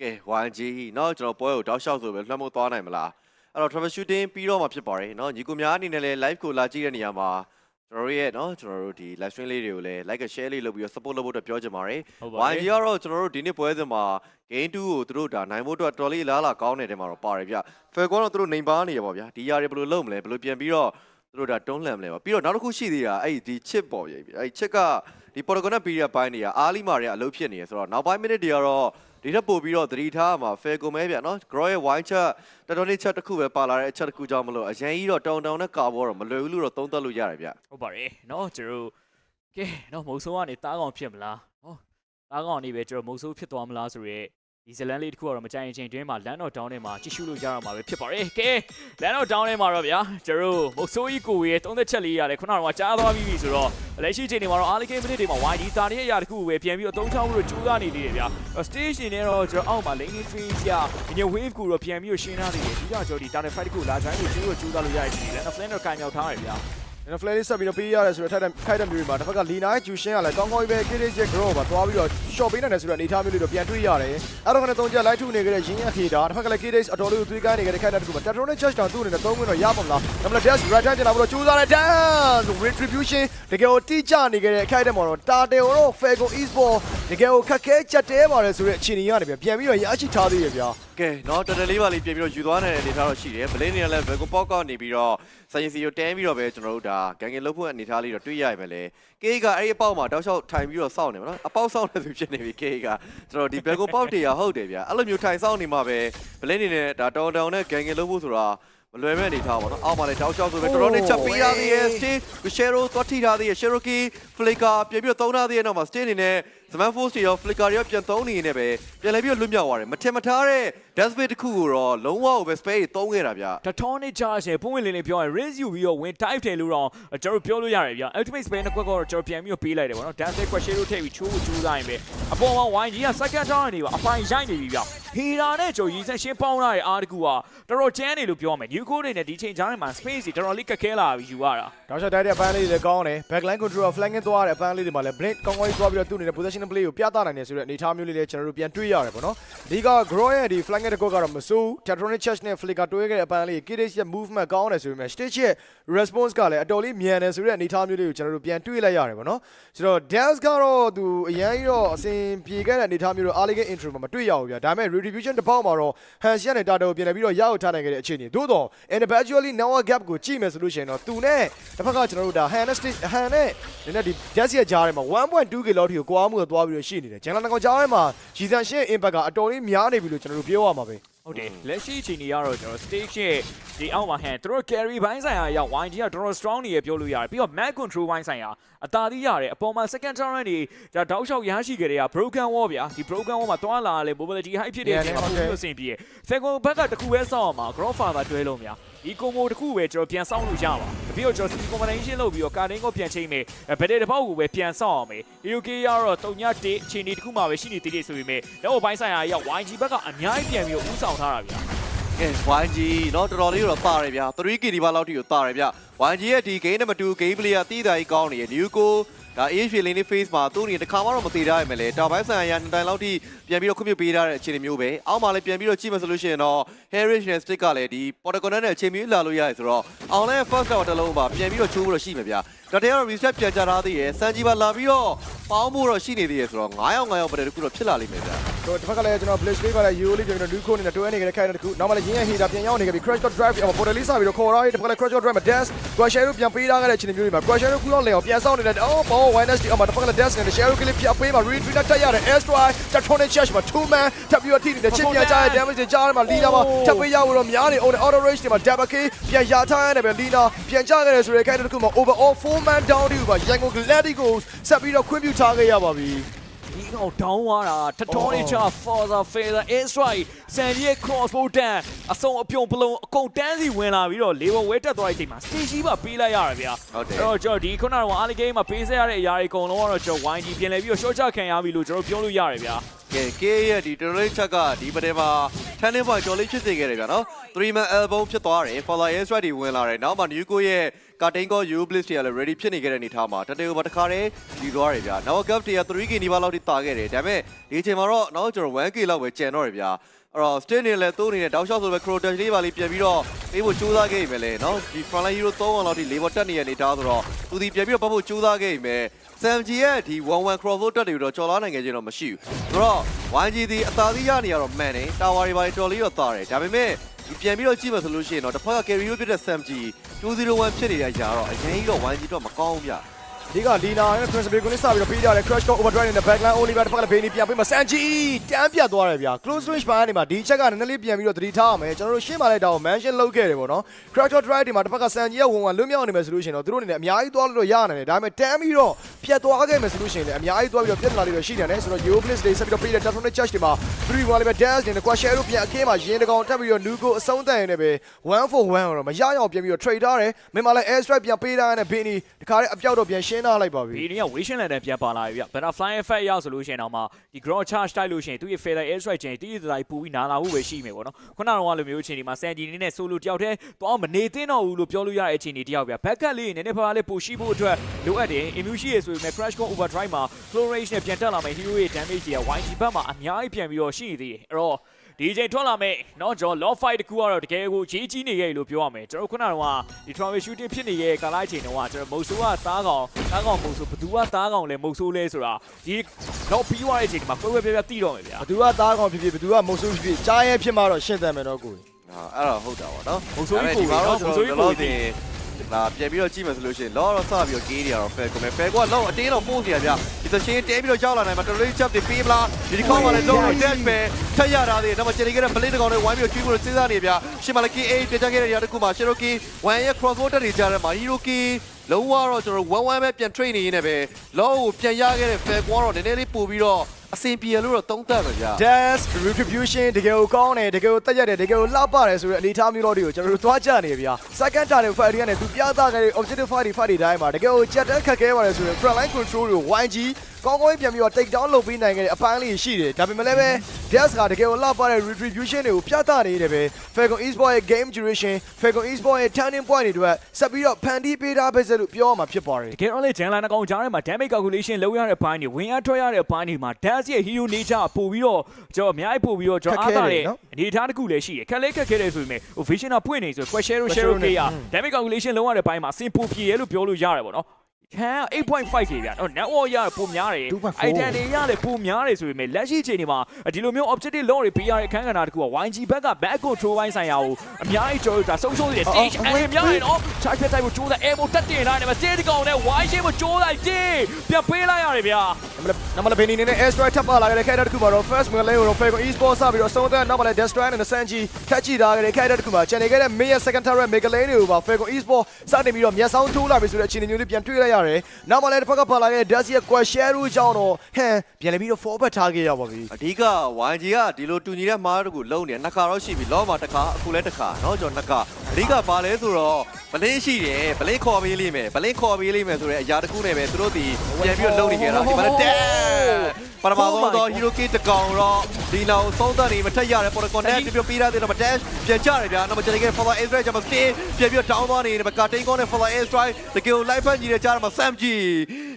ကဲ YG เนาะကျွန်တော်ပွဲကိုတောက်လျှောက်ဆိုပဲလွှမ်းမိုးသွားနိုင်မလားအဲ့တော့ trouble shooting ပြီးတော့မှဖြစ်ပါတယ်เนาะညီကိုများအနေနဲ့လည်း live ကိုလာကြည့်တဲ့နေရာမှာ ကျွန်တော်တို့ရဲ့เนาะကျွန်တော်တို့ဒီ live stream လေးတွေကိုလည်း like share လေးလုပ်ပြီးတော့ support လုပ်ဖို့အတွက်ပြောချင်ပါတယ် ဟုတ်ပါတ YG ယ် ကတော့ကျွန်တော်တို့ဒီနေ့ပွဲစဉ်မှာ game 2ကိုသူတို့ဒါနိုင်ဖို့အတွက်တော်လေးလားလားကောင်းတဲ့တဲမှာတော့ပါတယ်ဗျ Falcon တော့သူတို့နိုင်ပါနေရပါဗျာဒီຢာတွေဘယ်လိုလုပ်မလဲဘယ်လိုပြန်ပြီးတော့သူတို့ဒါတွန်းလှန်မလဲပါပြီးတော့နောက်တစ်ခုရှိသေးတာအဲ့ဒီ chip ပေါ့ဗျအဲ့ chip ကဒီ protocol နဲ့ period ပိုင်းတွေကအားလီမာတွေကအလုပ်ဖြစ်နေရဆိုတော့နောက်ပိုင်း minute တွေကတော့ ဒီထက်ပိုပြီးတော့သတိထားမှာဖယ်ကုန်မဲဗျနော် grow ရဲ့ wine ချက်တော်တော်လေးချက်တစ်ခုပဲပါလာတဲ့အချက်တစ်ခုကြောင့်မလို့အရင်ကြီးတော့တောင်တောင်နဲ့ကာဘောတော့မလွယ်ဘူးလို့တော့သုံးသပ်လို့ရတယ်ဗျဟုတ်ပါတယ်နော်ကျွန်တော်ကဲနော်မုံဆိုးကနေတားကောင်ဖြစ်မလားဟောတားကောင်နေပဲကျွန်တော်မုံဆိုးဖြစ်သွားမလားဆိုရဲ ဒီဇလန်လေးတစ်ခုကတော့မကြိုင်ချိန်တွင်းမှာ land of down ထဲမှာကြည့်ရှုလို့ရတော့မှာပဲဖြစ်ပါတယ်ကဲ land of down ထဲမှာတော့ဗျာကျွန်တော်တို့မုံဆိုးကြီးကိုရဲ့30ချက်လေးရတယ်ခုနကတော့ကြားသွားပြီးပြီဆိုတော့လက်ရှိချိန်တွေမှာတော့ early game minute တွေမှာ YD တာတဲ့ရာတစ်ခုကိုပဲပြန်ပြီးတော့သုံးချောင်းလို့ကြိုးစားနေသေးတယ်ဗျာ stage နေနဲ့တော့ကျွန်တော်အောက်မှာ lane phase ရည wave ကိုတော့ပြန်ပြီးတော့ရှင်းထားသေးတယ်ဒီကကျွန်တော်ဒီ target fight ကိုလာကြိုင်းကိုကျိုးတော့ကြိုးစားလို့ရတဲ့ချိန် land of flame တော့ကန်ရောက်ထားတယ်ဗျာ ကျွန်တော် flare လေးဆက်ပြီးတော့ပေးရတယ်ဆိုတော့ထိုက်တဲ့ခိုက်တဲ့မျိုးတွေမှာတစ်ဖက်ကလီနိုင်းဂျူရှင်းကလည်းကောင်းကောင်းကြီးပဲ KDJ grow ပါသွားပြီးတော့ short ပေးနိုင်တယ်ဆိုတော့အနေထားမျိုးလေးတော့ပြန်တွေ့ရတယ်အဲ့တော့ကနေသုံးချက် light ထုနေကြတဲ့ရင်းရခေတာတစ်ဖက်ကလည်း KDJ အတော်လေးကိုသွေးကိုင်းနေကြတဲ့ခိုက်တဲ့တစ်ခုမှာ Tetron နဲ့ Charge တောင်သူ့အနေနဲ့သုံးခွင့်တော့ရပါမလားဒါမှမဟုတ် dash right hand ကျလာပြီးတော့ကြိုးစားတဲ့ dance retribution တကယ်ကိုတိကျနေကြတဲ့ခိုက်တဲ့မှာတော့ Tartel တော့ Falcon Esport တကယ်ကိုခက်ခဲကြက်တဲပါတယ်ဆိုတဲ့အခြေအနေကနေပြန်ပြီးတော့ရရှိထားသေးရဗျာကဲနော်တော်တော်လေးပါလေးပြင်ပြီးတော့ယူသွားနိုင်တဲ့အနေအထားတော့ရှိတယ်ဘလင်းနေလည်းဘယ်ကိုပေါက်ကောက်နေပြီးတော့ဆိုင်စီကိုတန်းပြီးတော့ပဲကျွန်တော်တို့ဒါဂန်ဂင်လုတ်ဖို့အနေအထားလေးတော့တွေ့ရရပဲလေကေကအဲ့ဒီအပေါက်မှာတောက်လျှောက်ထိုင်ပြီးတော့စောင့်နေမှာနော်အပေါက်စောင့်နေသူဖြစ်နေပြီကေကကျွန်တော်ဒီဘယ်ကိုပေါက်တေရဟုတ်တယ်ဗျာအဲ့လိုမျိုးထိုင်စောင့်နေမှာပဲဘလင်းနေနဲ့ဒါတောင်တောင်နဲ့ဂန်ဂင်လုတ်ဖို့ဆိုတာမလွယ်မဲ့အနေထားပါတော့အောက်မှာလည်းတောက်လျှောက်ဆိုပဲတော်တော်လေးချက်ပေးရသေးရဲ့ stay ရှယ်ရိုသွားထိထားသေးရဲ့ Cherokee Flicker ပြင်ပြီးတော့သုံးထားသေးရဲ့နောက်မှာ stay အနေနဲ့ Zaman Force တွေရော Flicker တွေရောပြန်သုံးနေနေပဲပြန်လဲပြီးတော့လွတ်မြောက်သွားတယ်မထင်မထားတဲ့ Death Bait တစ်ခုကိုတော့လုံးဝကိုပဲ space တွေသုံးခဲ့တာဗျတထောနဲ့ကြာရှင်ပုံဝင်လင်းလင်းပြောရင် raise ယူပြီးတော့ win type တယ်လို့တော့ကျွန်တော်ပြောလို့ရတယ်ဗျ ultimate spell နဲ့ကွက်ကတော့ကျွန်တော်ပြန်ပြီးတော့ပေးလိုက်တယ်ဗောနော် dance question လို့ထည့်ပြီးချိုးချိုးလိုက်ရင်ပဲအပေါ်မှာ YG က second tower နေပါအပိုင်ရိုက်နေပြီဗျဟီရာနဲ့ကျွန်တော်ရီဆက်ရှင်းပေါင်းလာတဲ့အားတကူကတော်တော်ကျန်းနေလို့ပြောမယ် new code တွေနဲ့ဒီချိန်ကြားထဲမှာ space တွေတော်တော်လေးကက်ခဲလာပြီးယူရတာတောက်လျှောက်တိုက်တဲ့အပန်းလေးတွေလည်းကောင်းတယ် backline control flanking သွားတဲ့အပန်းလေးတွေမှာလည်း blink ကောင်းကောင်းကြီးသွားပြီးတော့သူ့အနေနဲ့ position play ကိုပြသနိုင်တယ်ဆိုတဲ့အနေအထားမျိုးလေးလည်းကျွန်တော်တို့ပြန်တွေ့ရတယ်ပေါ့နော်အဓိက grow ရဲ့ဒီ flanking တစ်ခုကတော့မစိုး tetronic chest နဲ့ flicker တွဲခဲ့တဲ့အပန်းလေး KDH ရဲ့ movement ကောင်းတယ်ဆိုပေမဲ့ stage ရဲ့ response ကလည်းအတော်လေးမြန်တယ်ဆိုတဲ့အနေအထားမျိုးလေးကိုကျွန်တော်တို့ပြန်တွေ့လိုက်ရတယ်ပေါ့နော်ဆိုတော့ dance ကတော့သူအရန်ကြီးတော့အစဉ်ပြေခဲ့တဲ့အနေအထားမျိုးတော့ early game intro မှာမတွေ့ရဘူးဗျာဒါပေမဲ့ retribution တစ်ပေါက်မှာတော့ hansi နဲ့ tata ကိုပြန်လည်ပြီးတော့ရအောင်ထားနိုင်ခဲ့တဲ့အခြေအနေသို့တော့ individually now gap ကိုကြည့်မယ်ဆိုလို့ရှိရင်တော့သူနဲ့တစ်ဖက်ကကျွန်တော်တို့ဒါ han နဲ့ stage han နဲ့နည်းနည်းဒီ dance ရဲ့ကြားထဲမှာ 1.2k လောက်ထိကိုကွာမှုတော့သွားပြီးတော့ရှိနေတယ်ဂျန်လာငေါကြားထဲမှာရီဇန်ရှင်း impact ကအတော်လေးများနေပြီလို့ကျွန်တော်တို့ပြောရမှာပဲဟုတ်တယ်လက်ရှိအချိန်ကြီးကတော့ကျွန်တော် stage ရဲ့ဒီအောက်မှာဟန်သူတို့ carry ဘိုင်းဆိုင်ရာရောက် YG ကတော်တော် strong နေရပြောလို့ရတယ်ပြီးတော့ map control ဘိုင်းဆိုင်ရာအသာသီးရတယ်အပေါ်မှာ second turn နေဒါတောက်လျှောက်ရရှိကြတဲ့က broken wall ဗျာဒီ broken wall မှာတွားလာရလေ mobility high ဖြစ်တဲ့အချိန်မှာပုံပြီးအဆင်ပြေ second ဘက်ကတခုပဲစောင့်အောင်မှာ grandfather တွဲလို့များ ဒီကွန်ဘိုတစ်ခုပဲကျွန်တော်ပြန်ဆောင်လို့ရပါတပြည့်တော့ကျွန်တော်ဒီ combination လုပ်ပြီးတော့ကာတင်းကိုပြန်ချိန်မယ်ဘယ်တဲ့တစ်ပေါက်ကိုပဲပြန်ဆောင်အောင်မယ် UK ရတော့တုံညတေးအချိန်ဒီတစ်ခုမှပဲရှိနေသေးတယ်ဆိုပေမဲ့နောက်ပိုင်းဆိုင်ရာရောက် YG ဘက်ကအများကြီးပြန်ပြီးတော့ဥဆောင်ထားတာဗျာကဲ YG တော့တော်တော်လေးတော့ပါတယ်ဗျာ 3KD ဘာလောက်ထိကိုပါတယ်ဗျာ YG ရဲ့ဒီ game number 2 game play ကတီးတာကြီးကောင်းနေရ new go ဒါ AH lane လေး face မှာသူ့အနေနဲ့တစ်ခါမှတော့မသေးတာရမယ်လေတောင်ပိုင်းဆိုင်ရာနှစ်တိုင်လောက်ထိပြန်ပြီးတော့ခွင့်ပြုပေးထားတဲ့အခြေအနေမျိုးပဲအောက်မှာလည်းပြန်ပြီးတော့ကြည့်မှဆိုလို့ရှိရင်တော့ Heritage နဲ့ Stick ကလည်းဒီ Protocol နဲ့အချိန်မီလာလို့ရတယ်ဆိုတော့ online first tower တစ်လုံးပါပြန်ပြီးတော့ချိုးဖို့တော့ရှိမှာဗျာဒါတည်းကတော့ reset ပြန်ကြထားသေးရယ်စန်ဂျီပါလာပြီးတော့ပေါင်းဖို့တော့ရှိနေသေးရယ်ဆိုတော့9ယောက်9ယောက်ပဲတခုတော့ဖြစ်လာလိမ့်မယ်ဗျာတော့တစ်ဖက်ကလည်းကျွန်တော် Blaze Play ကလည်း Yo လေးပြန်ပြီးတော့ Duco နဲ့တွဲနေကြတဲ့ခိုင်တဲ့တစ်ခုနောက်မှလည်းရင်းရဲ့ Hater ပြန်ရောက်နေကြပြီ Crash Got Drive အပေါ် Portal လေးစပြီးတော့ခေါ်တော့တစ်ဖက်ကလည်း Crash Got Drive မှာ Dash Crusher တို့ပြန်ပေးထားခဲ့တဲ့အခြေအနေမျိုးတွေမှာ Crusher တို့ကူတော့လေအောင်ပြန်ဆောင်နေတဲ့အော်ဘော Winers ဒီအမတစ်ဖက်ကလည်း Dash နဲ့ Shadow ကလေးပြပေးမှာ Retreat တက်ရတဲ့ Airstrike Tetronic Charge မှာ two man ထပ်ပြီးတော့ထိနေတဲ့ချစ်ပြန်ကြတဲ့ damage တွေကြားထဲမှာ Lina မှာထပ်ပေးရဖို့တော့များနေအောင် Auto Rage တွေမှာ Double K ပြန်ရထားရတယ်ပဲ Lina ပြန်ကြခဲ့တယ်ဆိုတဲ့ခိုင်တဲ့တစ်ခုမှာ overall four man down ဒီပါ Yango Gladiators ဆက်ပြီးတော့ခွင့်ပြုထားခဲ့ရပါပြီ ဒီကောင်ဒေါင်းသွားတာထထောနေချာ Forza Feather Air Strike စန်ဒီရဲ့ crossbow တန်အစုံအပြုံပလုံးအကုန်တန်းစီဝင်လာပြီးတော့လေဘောဝဲတက်သွားတဲ့အချိန်မှာ stage ကြီးပါပေးလိုက်ရတယ်ဗျာဟုတ်တယ်အဲ့တော့ကျွန်တော်ဒီခုနကတော့ Ali Game မှာပေးဆက်ရတဲ့အရာတွေအကုန်လုံးကတော့ကျွန်တော် YG ပြင်လဲပြီးတော့ short ချခံရပြီလို့ကျွန်တော်ပြောလို့ရတယ်ဗျာ ကဲ K ရဲ့ဒီတော်လေးချက်ကဒီပတဲမှာ turning point ကျော်လေးဖြစ်စေခဲ့တယ်ဗျာနော်3 man album ဖြစ်သွားတယ် follow air strike တွေဝင်လာတယ်နောက်မှ new go ရဲ့ cutting call u bliss တွေကလည်း ready ဖြစ်နေခဲ့တဲ့အနေထားမှာတတေကိုပါတခါတည်းယူသွားတယ်ဗျာနောက် gap တွေက 3k နီးပါးလောက်ထိတာခဲ့တယ်ဒါပေမဲ့ဒီအချိန်မှာတော့နောက်ကျွန်တော် 1k လောက်ပဲကျန်တော့တယ်ဗျာအဲ့တော့ stay နေလဲတိုးနေတယ်တောက်လျှောက်ဆိုပဲ crow dash လေးပါလေးပြန်ပြီးတော့ပေးဖို့ကြိုးစားခဲ့ပြီလေနော်ဒီ front line hero 3အောင်လောက်ထိလေးပေါ်တက်နေတဲ့အနေထားဆိုတော့သူဒီပြန်ပြီးတော့ပတ်ဖို့ကြိုးစားခဲ့ပြီ SMG ရဲ့ဒီ11 crossover တက်တွေတော့ကြော်လာနိုင်ခဲ့ခြင်းတော့မရှိဘူးဆိုတော့ YG ဒီအသာသီးရနေရတော့မှန်တယ်တာဝါတွေပါတော်လေးတော့တာတယ်ဒါပေမဲ့ဒီပြန်ပြီးတော့ကြည့်မှဆိုလို့ရှိရင်တော့တစ်ဖက်က carry ဖြစ်တဲ့ SMG 201ဖြစ်နေတဲ့ຢာတော့အရင်ကြီးတော့ YG တော့မကောင်းဘူးဗျ ဒီကလီနာနဲ့ principal ကိုလေးစပြီးတော့ပေးကြတယ် crash code overdrive နဲ့ backline only ပဲတစ်ဖက်ကလည်းဘေးနီပြန်ပေးမှာ sanji တန်းပြတ်သွားတယ်ဗျာ close range ပိုင်းကနေမှာဒီချက်ကနည်းနည်းလေးပြန်ပြီးတော့သတိထားအောင်မယ်ကျွန်တော်တို့ရှင်းပါလိုက်တာကို mention လုပ်ခဲ့တယ်ပေါ့နော် crash code drive ဒီမှာတစ်ဖက်က sanji ကဝင်ဝင်လွတ်မြောက်နေမယ်ဆိုလို့ရှိရင်တော့သူတို့အနေနဲ့အများကြီးသွားလို့ရနိုင်တယ်ဒါပေမဲ့တန်းပြီးတော့ပြတ်သွားခဲ့မယ်ဆိုလို့ရှိရင်လည်းအများကြီးသွားပြီးတော့ပြတ်လာလိမ့်မယ်ရှိတယ်နဲ့ဆိုတော့ yo bliss လေးဆက်ပြီးတော့ပေးတဲ့ Tetronic Charge တွေမှာ3 1လေးပဲ dash နဲ့ quashare တို့ပြန်အခင်းမှာရင်းတကောင်တက်ပြီးတော့ nuko အဆုံးတန်ရနေပဲ1 for 1တော့မရရအောင်ပြန်ပြီးတော့ trade ထားတယ်မင်းမလည်း air strike ပြန်ပေးထားရတဲ့ဘေးနီဒီခါလေးအပြောက်တော့ပြန်ရှင်းထားလိုက်ပါပြီဒီနေ့က Wishing Land နဲ့ပြန်ပါလာပြီဗျ Butterfly Effect ရောက်ဆိုလို့ရှိရင်တော့မှဒီ Ground Charge တိုက်လို့ရှိရင်သူ့ရဲ့ Feather Air Strike ချင်းတီးတီးတိုင်းပူပြီးနာလာဖို့ပဲရှိမယ်ပေါ့နော်ခုနကတော့လိုမျိုးအချိန်ဒီမှာ Sanji နေနဲ့ solo တယောက်တည်းတော့မနေသင့်တော့ဘူးလို့ပြောလို့ရတဲ့အချိန်ဒီတယောက်ဗျ Backup လေးနည်းနည်းပါးပါးလေးပိုရှိဖို့အတွက်လိုအပ်တယ် Immune ရှိရဆိုပေမဲ့ Crash Core Overdrive မှာ Flow Range နဲ့ပြန်တက်လာမယ် Hero ရဲ့ damage တွေက YG ဘက်မှာအများကြီးပြန်ပြီးတော့ရှိနေသေးတယ်အဲ့တော့ ဒီချိန်ထွက်လာမယ်เนาะကျွန်တော် low fight တကူကတော့တကယ်ကိုရေးကြီးနေခဲ့လို့ပြောရမယ်ကျွန်တော်ခုနကတော့ဒီ travel shooting ဖြစ်နေရဲ့ကာလိုက်ချိန်တော့ကျွန်တော်မိုဆိုကသားကောင် သားကောင်မဟုတ်ဆိုဘသူကသားကောင်လဲမဟုတ်ဆိုးလဲဆိုတာဒီတော့ပြီးသွားတဲ့အချိန်ဒီမှာကွဲကွဲပြားပြားသိတော့မယ်ဗျာ ဘသူကသားကောင်ဖြစ်ဖြစ်ဘသူကမုတ်ဆိုးဖြစ်ဖြစ်ကြားရဲဖြစ်မှတော့ရှင်းတယ်မယ်တော့ကိုကြီး ဟာအဲ့တော့ဟုတ်တာပေါ့နော် မဟုတ်ဆိုးကြီးကို ဒါ နော် ပေ မ မဲ့ ဟုတ်ဆိုးကြီးကို ဒီ သိ လာပြန်ပြီးတော့ကြည့်မယ်ဆိုလို့ရှိရင်လောတော့စပြီးတော့ကေးနေရတော့ဖဲကွန်မယ်ဖဲကွာလောက်အတင်းတော့ပို့နေရဗျဒီသချင်းတဲပြီးတော့ရောက်လာနိုင်မှာတော်တော်လေးချက်တွေပေးမလားဒီဒီကောင်းပါလေတော့ dash ပဲထက်ရတာတွေတော့ကျန်နေခဲ့တဲ့ blade ကောင်တွေဝိုင်းပြီးတော့ကျွေးဖို့စဉ်းစားနေဗျရှင်မလကီ8ပြကြခဲ့တဲ့နေရာတစ်ခုမှာ Cherokee 1ရဲ့ crossbow တက်နေကြတဲ့မှာ Hiroki လုံးဝတော့ကျွန်တော်ဝမ်းဝမ်းပဲပြန် train နေရင်းနဲ့ပဲလောကိုပြန်ရခဲ့တဲ့ fair ကွာတော့နည်းနည်းလေးပို့ပြီးတော့ အဆင်ပြေလို့တော့သုံးသပ်မှာဗျ Dash retribution တကယ်ကိုကောင်းတယ်တကယ်ကိုတက်ရက်တယ်တကယ်ကိုလှပတယ်ဆိုတဲ့အနေအထားမျိုးတော့တွေကိုကျွန်တော်တို့သွားကြနေဗျာ second target fight တွေကနေသူပြသခဲ့တဲ့ objective fight တွေ fight တွေတိုင်းမှာတကယ်ကိုကြက်တက်ခက်ခဲပါတယ်ဆိုတဲ့ front line control တွေကို YG ကောင်းကောင်းပြန်ပြီးတော့ take down လုပ်ပေးနိုင်ခဲ့တဲ့အပိုင်းလေးရှိတယ်ဒါပေမဲ့လည်းပဲ Dash ကတကယ်ကိုလှပတဲ့ retribution တွေကိုပြသနေတယ်ပဲ Falcon Esports ရဲ့ game duration Falcon Esports ရဲ့ turning point တွေအတွက်ဆက်ပြီးတော့ဖန်တီးပေးထားပဲစလို့ပြောရမှာဖြစ်ပါတယ်တကယ်တော့လေဂျန်လာနှကောင်ကြားထဲမှာ damage calculation လုပ်ရတဲ့ဘိုင်းတွေဝင်အားထွက်ရတဲ့ဘိုင်းတွေမှာ dash ရဲ့ hero nature ပို့ပြီးတော့ကျွန်တော်အများကြီးပို့ပြီးတော့ကျွန်တော်အားသာတဲ့အနေအထားတစ်ခုလည်းရှိတယ်ခက်လေးခက်ခဲတယ်ဆိုပေမဲ့ဟို vision ကပွင့်နေဆို question share share ကေးရ damage calculation လုပ်ရတဲ့ဘိုင်းမှာအဆင်ပိုပြေရလို့ပြောလို့ရတယ်ပေါ့နော် ခံ8.5ခေဗျာတော့ network ရပုံများတယ်2.4 item တွေရတယ်ပုံများတယ်ဆိုပေမဲ့လက်ရှိအချိန်ဒီမှာဒီလိုမျိုး objective law တွေပေးရတဲ့အခန်းကဏ္ဍတစ်ခုက YG ဘက်က back control ဘိုင်းဆိုင်ရာကိုအများကြီးကျော်တာဆုံးရှုံးနေတယ် stage အရင်များတယ်နော် charge ဖြတ်တိုက်ဖို့ကြိုးစား air ကိုတက်တင်လာတယ်မှာ stage ကောင်နဲ့ Y shape ကိုကြိုးစားကြည့်ပြန်ပေးလိုက်ရတယ်ဗျာနမလဘင်းနေနဲ့ air strike ထပ်ပါလာခဲ့တဲ့ character တစ်ခုမှာတော့ first win lane ကိုတော့ Falcon Esports စပြီးတော့ဆုံးသက်နောက်မှာလည်း destroy နဲ့ Sanji ထက်ကြည့်ထားခဲ့တဲ့ character တစ်ခုမှာကျန်နေခဲ့တဲ့ main ရဲ့ second turret mega lane တွေကိုပါ Falcon Esports စတင်ပြီးတော့မျက်စောင်းထိုးလာပြီဆိုတဲ့အခြေအနေမျိုးလေးပြန်တွေ့လိုက်ရရတယ်။နောက်မှလည်းတစ်ဖက်ကပါလာခဲ့တဲ့ Dacia Quasheru ကြောင့်တော့ဟန်ပြန်လည်ပြီးတော့ forward ထားခဲ့ရပါပြီ။အဓိက YG ကဒီလိုတူညီတဲ့မားတို့ကိုလုံးနေနှစ်ခါတော့ရှိပြီလောမှာတစ်ခါအခုလည်းတစ်ခါနော်ကျွန်တော်နှစ်ခါအဓိကပါလဲဆိုတော့ဘလင်းရှိတယ်ဘလင်းခေါ်ပေးလိမ့်မယ်ဘလင်းခေါ်ပေးလိမ့်မယ်ဆိုတဲ့အရာတစ်ခုနဲ့ပဲသူတို့ဒီပြန်ပြီးတော့လုံးနေကြတာဒီမှာလည်းတန် ပထမဆုံးတော့ Hero Kid တကောင်တော့ဒီနောက်သုံးသက်နေမထက်ရတဲ့ Protocol နဲ့ပြပြပေးရတဲ့တော့ dash ပြန်ကြရတယ်ဗျာနောက်မှကျွန်တော်က Follow Ezra ကျွန်မ stay ပြန်ပြီးတော့ down သွားနေတယ်ဗကာတိန်ကောနဲ့ Follow Ezra တကယ် live ဖန်ကြီးတဲ့ကြားမှာ Sam G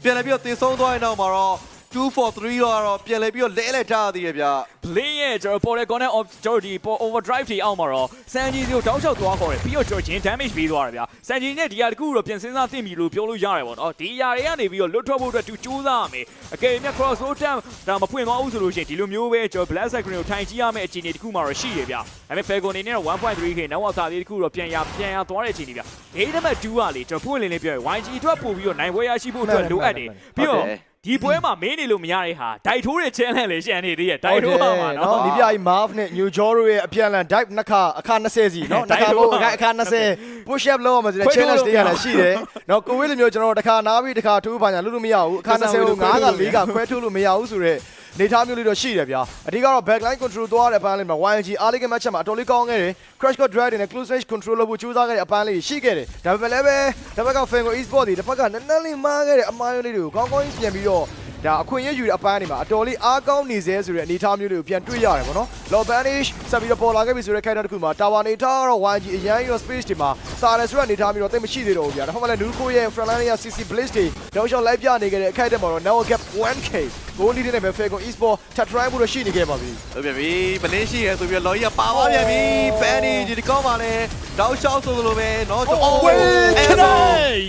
ပြန်လည်းပြီးတော့တင်ဆုံးသွားရင်တော့မှာတော့ 2 for 3တော့ပြန်လည်းပြီးတော့လဲလဲထားသေးတယ်ဗျာ Blink ရဲ့ကျွန်တော်ပေါ်တဲ့ connect of ကျွန်တော်ဒီပေါ် overdrive တွေအောက်မှာတော့ Sanji ကိုတောက်လျှောက်သွားခေါ်တယ်ပြီးတော့ကျွန်တော် damage ပေးသွားတယ်ဗျာ Sanji နဲ့ဒီဟာတကူတော့ပြန်စဉ်းစားသိပြီလို့ပြောလို့ရတယ်ပေါ့နော်ဒီຢာတွေကနေပြီးတော့လွတ်ထွက်ဖို့အတွက်သူစူးစမ်းရမယ်အကယ်၍ cross road time ဒါမဖွင့်သွားဘူးဆိုလို့ရှိရင်ဒီလိုမျိုးပဲကျွန်တော် black second ကိုထိုင်ကြည့်ရမယ့်အခြေအနေတခုမှတော့ရှိရဗျာဒါပေမဲ့ Falcon အနေနဲ့တော့ 1.3k နောက်ဝသာလေးတခုတော့ပြန်ရပြန်ရသွားတဲ့အခြေအနေဗျာ game number 2ကလေကျွန်တော်ဖွင့်လင်းလေးပြောရင် YG အတွက်ပို့ပြီးတော့နိုင်ပွဲရရှိဖို့အတွက်လိုအပ်တယ်ပြီးတော့ ဒီပွဲမှာမင်းနေလို့မရတဲ့ဟာဒိုက်ထိုးတဲ့ challenge လေးရှန်နေသေးရဲ့ဒိုက်ထိုးပါမှာနော်ဒီပြကြီး Marv နဲ့ New Joro ရဲ့အပြန်အလှန် dive နှစ်ခါအခါ20စီနော်နှစ်ခါဘို့အခါ20 push up လုပ်ရမှာဆိုတဲ့ challenge တွေကလည်းရှိတယ်နော်ကိုဝေးလိုမျိုးကျွန်တော်တို့တစ်ခါနားပြီးတစ်ခါထိုးပါညာလုပ်လို့မရဘူးအခါ20ကို9က4ကခွဲထိုးလို့မရဘူးဆိုတော့ နေသားမျိုးလေးတော့ရှိတယ်ဗျာအဓိကတော့ backline control သွားတဲ့အပန်းလေးမှာ YG အားလေးကမှတ်ချက်မှာအတော်လေးကောင်းခဲ့တယ် crash code drag တွေနဲ့ close range control လုပ်ဖို့ကြိုးစားခဲ့တဲ့အပန်းလေးရှိခဲ့တယ်ဒါပေမဲ့လည်းပဲတစ်ဖက်က Fango Esports တွေတစ်ဖက်ကနည်းနည်းလေးမှားခဲ့တဲ့အမားယုံလေးတွေကိုကောင်းကောင်းကြီးပြန်ပြီးတော့ဒါအခွင့်အရေးယူတဲ့အပိုင်းတွေမှာအတော်လေးအားကောင်းနေစေဆိုတဲ့အနေအထားမျိုးတွေကိုပြန်တွေ့ရတယ်ပေါ့နော်။ Low Banish ဆက်ပြီးတော့ပေါ်လာခဲ့ပြီဆိုတဲ့ character တစ်ခုမှာ Tower နေထားတော့ YG အရန်ရော space တွေမှာစာရဲဆိုတဲ့အနေအထားမျိုးတော့တိတ်မရှိသေးတော့ဘူးဗျာ။ဒါမှမဟုတ်လည်း Nuko ရဲ့ frontline ရဲ့ CC Blaze တွေတောက်လျှောက်လိုက်ပြနေခဲ့တဲ့အခိုက်အတန့်မှာတော့ Now Gap 1K ဂိုးလီးတဲ့နဲ့ပဲ Falcon Esports ထပ် try ဖို့တော့ရှိနေခဲ့ပါပြီ ဟုတ်ပြန်ပြီမလင်းရှိရဲဆိုပြီးတော့လော်ကြီးကပါသွားပြန်ပြီဖန်နီဒီကောင်းပါလေတောက်လျှောက်ဆိုလိုပဲเนาะကျွန်တော်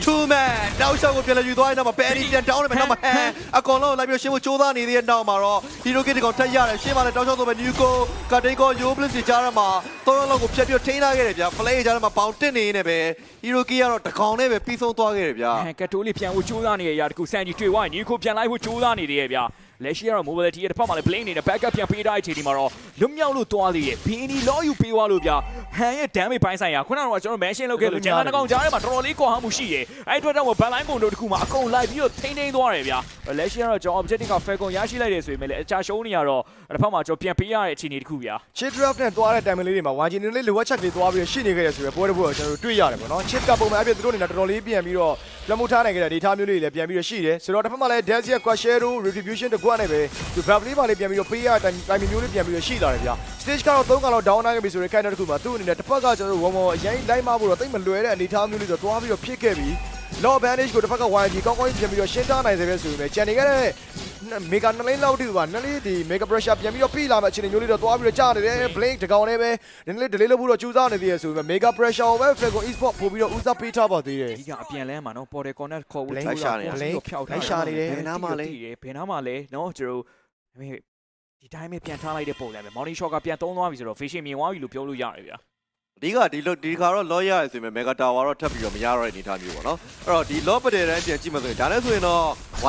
two man တောက်လျှောက်ကိုပြန်လဲယူသွားရင်တော့ဖန်နီပြန်တောင်းနေမယ်နောက်မှဟန်အကောင်လုံးလိုက်ပြီးရှင်းဖို့ကြိုးစားနေတဲ့နောက်မှာတော့ဟီရိုကစ်ဒီကောင်ထက်ရတယ်ရှင်းပါလေတောက်လျှောက်ဆိုပဲနျူကိုကတိတ်ကိုယိုဘလစ်စီကြားရမှာသုံးလောက်ကိုဖြတ်ပြီးထိန်းထားခဲ့တယ်ဗျာ play ကြားရမှာပေါင်တက်နေနေပဲဟီရိုကီကတော့တကောင်နဲ့ပဲပြီးဆုံးသွားခဲ့တယ်ဗျာ ဟန်ကတ်တိုးလေးပြန်ဖို့ကြိုးစားနေရတဲ့တကူစန်ကြီးတွေ့သွားရင်ညီကိုပြန်လိုက်ဖို့ကြိုးစားနေတယ်ဗျာ လက်ရှိကတော့ mobility ရဲ့တစ်ဖက်မှာလည်း blame နေတဲ့ backup ပြန်ပေးတဲ့အချိန်ဒီမှာတော့လွတ်မြောက်လို့သွားသေးရဲ့ဘင်းဒီလောယူပေးသွားလို့ဗျာဟန်ရဲ့ damage ပိုင်းဆိုင်ရာခုနကတော့ကျွန်တော် mention လုပ်ခဲ့လို့ဂျန်လာကောင်ကြားထဲမှာတော်တော်လေးကွာဟမှုရှိတယ်အဲ့အတွက်တော့ backline ပုံတို့တစ်ခုမှာအကုန်လိုက်ပြီးတော့ထိန်းထိန်းသွားတယ်ဗျာလက်ရှိကတော့ကျွန်တော် objective က falcon ရရှိလိုက်တယ်ဆိုရင်လည်းအချာရှုံးနေရတော့တစ်ဖက်မှာကျွန်တော်ပြန်ပေးရတဲ့အခြေအနေတစ်ခုဗျာ chip draft နဲ့သွားတဲ့ time လေးတွေမှာ YG နေလေးလိုအပ်ချက်တွေသွားပြီးတော့ရှိနေခဲ့ရဆိုရယ်ပွဲတစ်ပွဲကိုကျွန်တော်တို့တွေ့ရတယ်ပေါ့နော် chip ကပုံမှန်အဖြစ်သူတို့အနေနဲ့တော်တော်လေးပြန်ပြီးတော့လွှမ်းမိုးထားနိုင်ခဲ့တဲ့ data မျိုးလေးတွေလည်းပြန်ပြီးတော့ရှိတယ်ဆိုတော့တစ်ဖက်မှာလည်း Dash ရဲ့ Quashero retribution တကွနဲ့ပဲသူ Bradley ပါလေးပြန်ပြီးတော့ပေးရတဲ့ time မျိုးလေးပြန်ပြီးတော့ရှိလာတယ်ဗျာ stage ကတော့3ကလောက် down နိုင်ခဲ့ပြီဆိုတဲ့ character တစ်ခုမှာသူ့အနေနဲ့တစ်ဖက်ကကျွန်တော်တို့ဝုံဝုံအရင်လိုက်မဖို့တော့တိတ်မလွယ်တဲ့အနေအထားမျိုးလေးဆိုတော့သွားပြီးတော့ဖြစ်ခဲ့ပြီး low advantage ကိုတစ်ဖက်က YG ကောင်းကောင်းကြီးပြန်ပြီးတော့ရှင်းထားနိုင်စေပဲဆိုပေမဲ့ကြံနေခဲ့တဲ့ မေဂါနှစ်လင်းလောက်တူပါနှစ်လေးဒီမေဂါပရက်ရှာပြန်ပြီးတော့ပြီးလာမယ့်အခြေအနေမျိုးလေးတော့သွားပြီးတော့ကြာနေတယ် blink တကောင်လေးပဲနည်းနည်း delay လုပ်ဖို့တော့ကြိုးစားနေသေးရဆိုပေမဲ့ mega pressure ကိုပဲ Falcon Esport ပို့ပြီးတော့ဦးစားပေးထားပါသေးတယ်ဒီကအပြန်လဲမှာနော်ပေါ်တယ် connect ခေါ်ဖို့ Blink ကြိုးစားလိုက်ရှာနေတာ Blink ကိုဖျောက်ထားလိုက်ရှာနေတယ်ဘယ်နားမှာလဲဘယ်နားမှာလဲနော်ကျွန်တော်တို့ဒီတိုင်းပဲပြန်ထားလိုက်တဲ့ပုံစံပဲ morning shot ကပြန်သုံးသွားပြီဆိုတော့ vision မြင်သွားပြီလို့ပြောလို့ရတယ်ဗျာ အဓိကဒီလိုဒီခါတော့ lawyer ရယ်ဆိုပေမဲ့ mega tower တော့ထပ်ပြီးတော့မရတော့တဲ့အနေအထားမျိုးပေါ့နော်အဲ့တော့ဒီ law battle တန်းပြန်ကြည့်မှဆိုရင်ဒါနဲ့ဆိုရင်တော့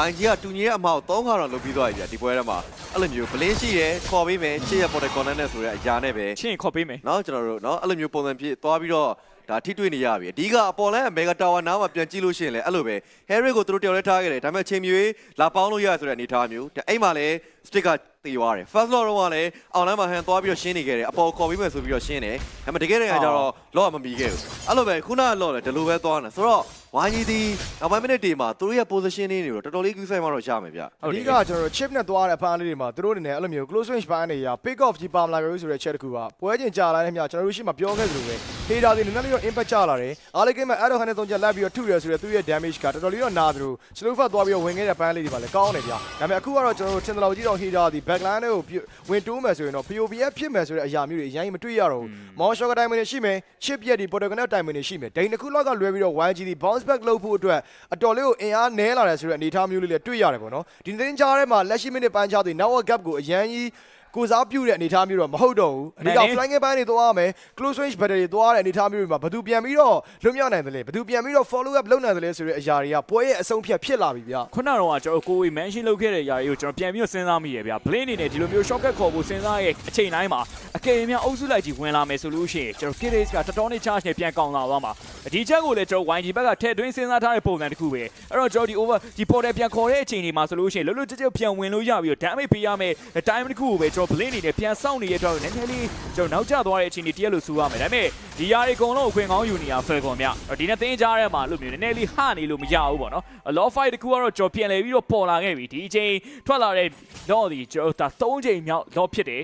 YG ကတူညီရဲ့အမောက်3ခါတော့လုပ်ပြီးသွားပြီဗျဒီပွဲထဲမှာအဲ့လိုမျိုး blink ရှိတယ်ခေါ်ပေးမယ်ရှေ့ရ portal corner နဲ့ဆိုရဲအရာနဲ့ပဲချင်းခေါ်ပေးမယ်နော်ကျွန်တော်တို့နော်အဲ့လိုမျိုးပုံစံဖြစ်သွားပြီးတော့ ဒါထိတွေ့နေရပြီအဓိကအပေါ်လန်း mega tower နားမှာပြန်ကြည့်လို့ရှိရင်လည်းအဲ့လိုပဲ Harry ကိုသူတို့တယောက်လဲထားခဲ့တယ်ဒါပေမဲ့ချိန်မြေလာပေါင်းလို့ရဆိုတဲ့အနေအထားမျိုးဒါအဲ့မှာလည်း stick ကတေးသွားတယ် first law တော့ကလည်းအောင်လန်းမှာဟန်သွားပြီးတော့ရှင်းနေခဲ့တယ်အပေါ်ခေါ်ပြီးမယ်ဆိုပြီးတော့ရှင်းတယ်ဒါပေမဲ့တကယ်တကယ်ကျတော့ law ကမမီခဲ့ဘူးအဲ့လိုပဲခုနက law လည်းဒီလိုပဲသွားနေတာဆိုတော့ ဝိုင်းကြီးဒီနောက်ပိုင်းမိနစ်တွေမှာသူတို့ရဲ့ position တွေတော့တော်တော်လေးကူးဆိုင်မှတော့ရမယ်ဗျဟုတ်အတယ်ဓိကကျွန်တော်တို့ chip နဲ့သွားတဲ့အဖားလေးတွေမှာသူတို့အနေနဲ့အဲ့လိုမျိုး close range ဘိုင်းတွေရာ pick off ကြီးပါမလာကြဘူးဆိုတဲ့ check တစ်ခုပါပွဲချင်းကြာလာတဲ့မြကျွန်တော်တို့ရှိမှပြောခဲ့သလိုပဲ hater တွေနည်းနည်းလေးတော့ impact ကျလာတယ်အားလေးကိမဲ့ arrow ဟန်နဲ့သုံးချက်လက်ပြီးတော့ထုရဆိုတဲ့သူ့ရဲ့ damage ကတော်တော်လေးတော့နာသလို slow fast သွားပြီးတော့ဝင်ခဲ့တဲ့ဘိုင်းလေးတွေပါလေကောင်းတယ်ဗျာဒါပေမဲ့အခုကတော့ကျွန်တော်တို့ထင်တယ်လို့ကြီးတော့ hater ဒီ backline တွေကိုဝင်တိုးမယ်ဆိုရင်တော့ POBF ဖြစ်မယ်ဆိုတဲ့အရာမျိုးတွေအရင်မတွေ့ရတော့ဘူးမော်ရှော့ကတိုင်းမင်းရှိမယ် chip ရက်ဒီ protocol တိုင်းမင်းရှိမယ်ဒိန်တစ်ခုလောက်ကလွဲပြီးတော့ YG ဒီ bounce back လုပ်ဖို့အတွက်အတော်လေးကိုအင်အားနည်းလာတယ်ဆိုတဲ့အနေအထားမျိုးလေးလည်းတွေ့ရတယ်ပေါ့နော်ဒီသတင်းကြားထဲမှာလက်ရှိမိနစ်ပိုင်းခြားသည် network gap ကိုအရန်ကြီး ကိုစားပြုတဲ့အနေအထားမျိုးတော့မဟုတ်တော့ဘူးအဓိက flying ပိုင်းတွေသွားရမယ် close range battery တွေသွားရတဲ့အနေအထားမျိုးတွေမှာဘယ်သူပြန်ပြီးတော့လွတ်မြောက်နိုင်တယ်လဲဘယ်သူပြန်ပြီးတော့ follow up လုပ်နိုင်တယ်လဲဆိုတဲ့အရာတွေကပွဲရဲ့အဆုံးဖြတ်ဖြစ်လာပြီဗျခုနကတော့ကျွန်တော်ကိုဝေ mention လုပ်ခဲ့တဲ့ຢာတွေကိုကျွန်တော်ပြန်ပြီးတော့စဉ်းစားမိရဗျာ blink အနေနဲ့ဒီလိုမျိုး shortcut ခေါ်ဖို့စဉ်းစားရဲ့အချိန်တိုင်းမှာအကယ်၍များအုပ်စုလိုက်ကြီးဝင်လာမယ်ဆိုလို့ရှိရင်ကျွန်တော် Kiris ကတော်တော်နဲ့ charge နဲ့ပြန်ကောင်းလာသွားမှာဒီချက်ကိုလည်းကျွန်တော် YG ဘက်ကထည့်သွင်းစဉ်းစားထားတဲ့ပုံစံတစ်ခုပဲအဲ့တော့ကျွန်တော်ဒီ over ဒီ portal ပြန်ခေါ်တဲ့အချိန်တွေမှာဆိုလို့ရှိရင်လွတ်လွတ်ကျွတ်ကျွတ်ပြန်ဝင်လို့ရပြီးတော့ damage ပေးရမယ် time တစ်ခုကိုပဲကျွန်တော် blink အနေနဲ့ပြန်စောင့်နေတဲ့အတွက်နည်းနည်းလေးကျွန်တော်နောက်ကျသွားတဲ့အချိန်တွေတရက်လို့ဆိုရမယ်ဒါပေမဲ့ဒီຢာတွေအကုန်လုံးအခွင့်ကောင်းယူနေရ Falcon မြဒီနေ့သင်းကြားထဲမှာလို့မျိုးနည်းနည်းလေးဟနေလို့မရဘူးပေါ့နော် law fight တခုကတော့ကျွန်တော်ပြန်လဲပြီးတော့ပေါ်လာခဲ့ပြီဒီအချိန်ထွက်လာတဲ့ law ဒီကျွန်တော်ဒါ၃ချိန်မြောက် law ဖြစ်တယ်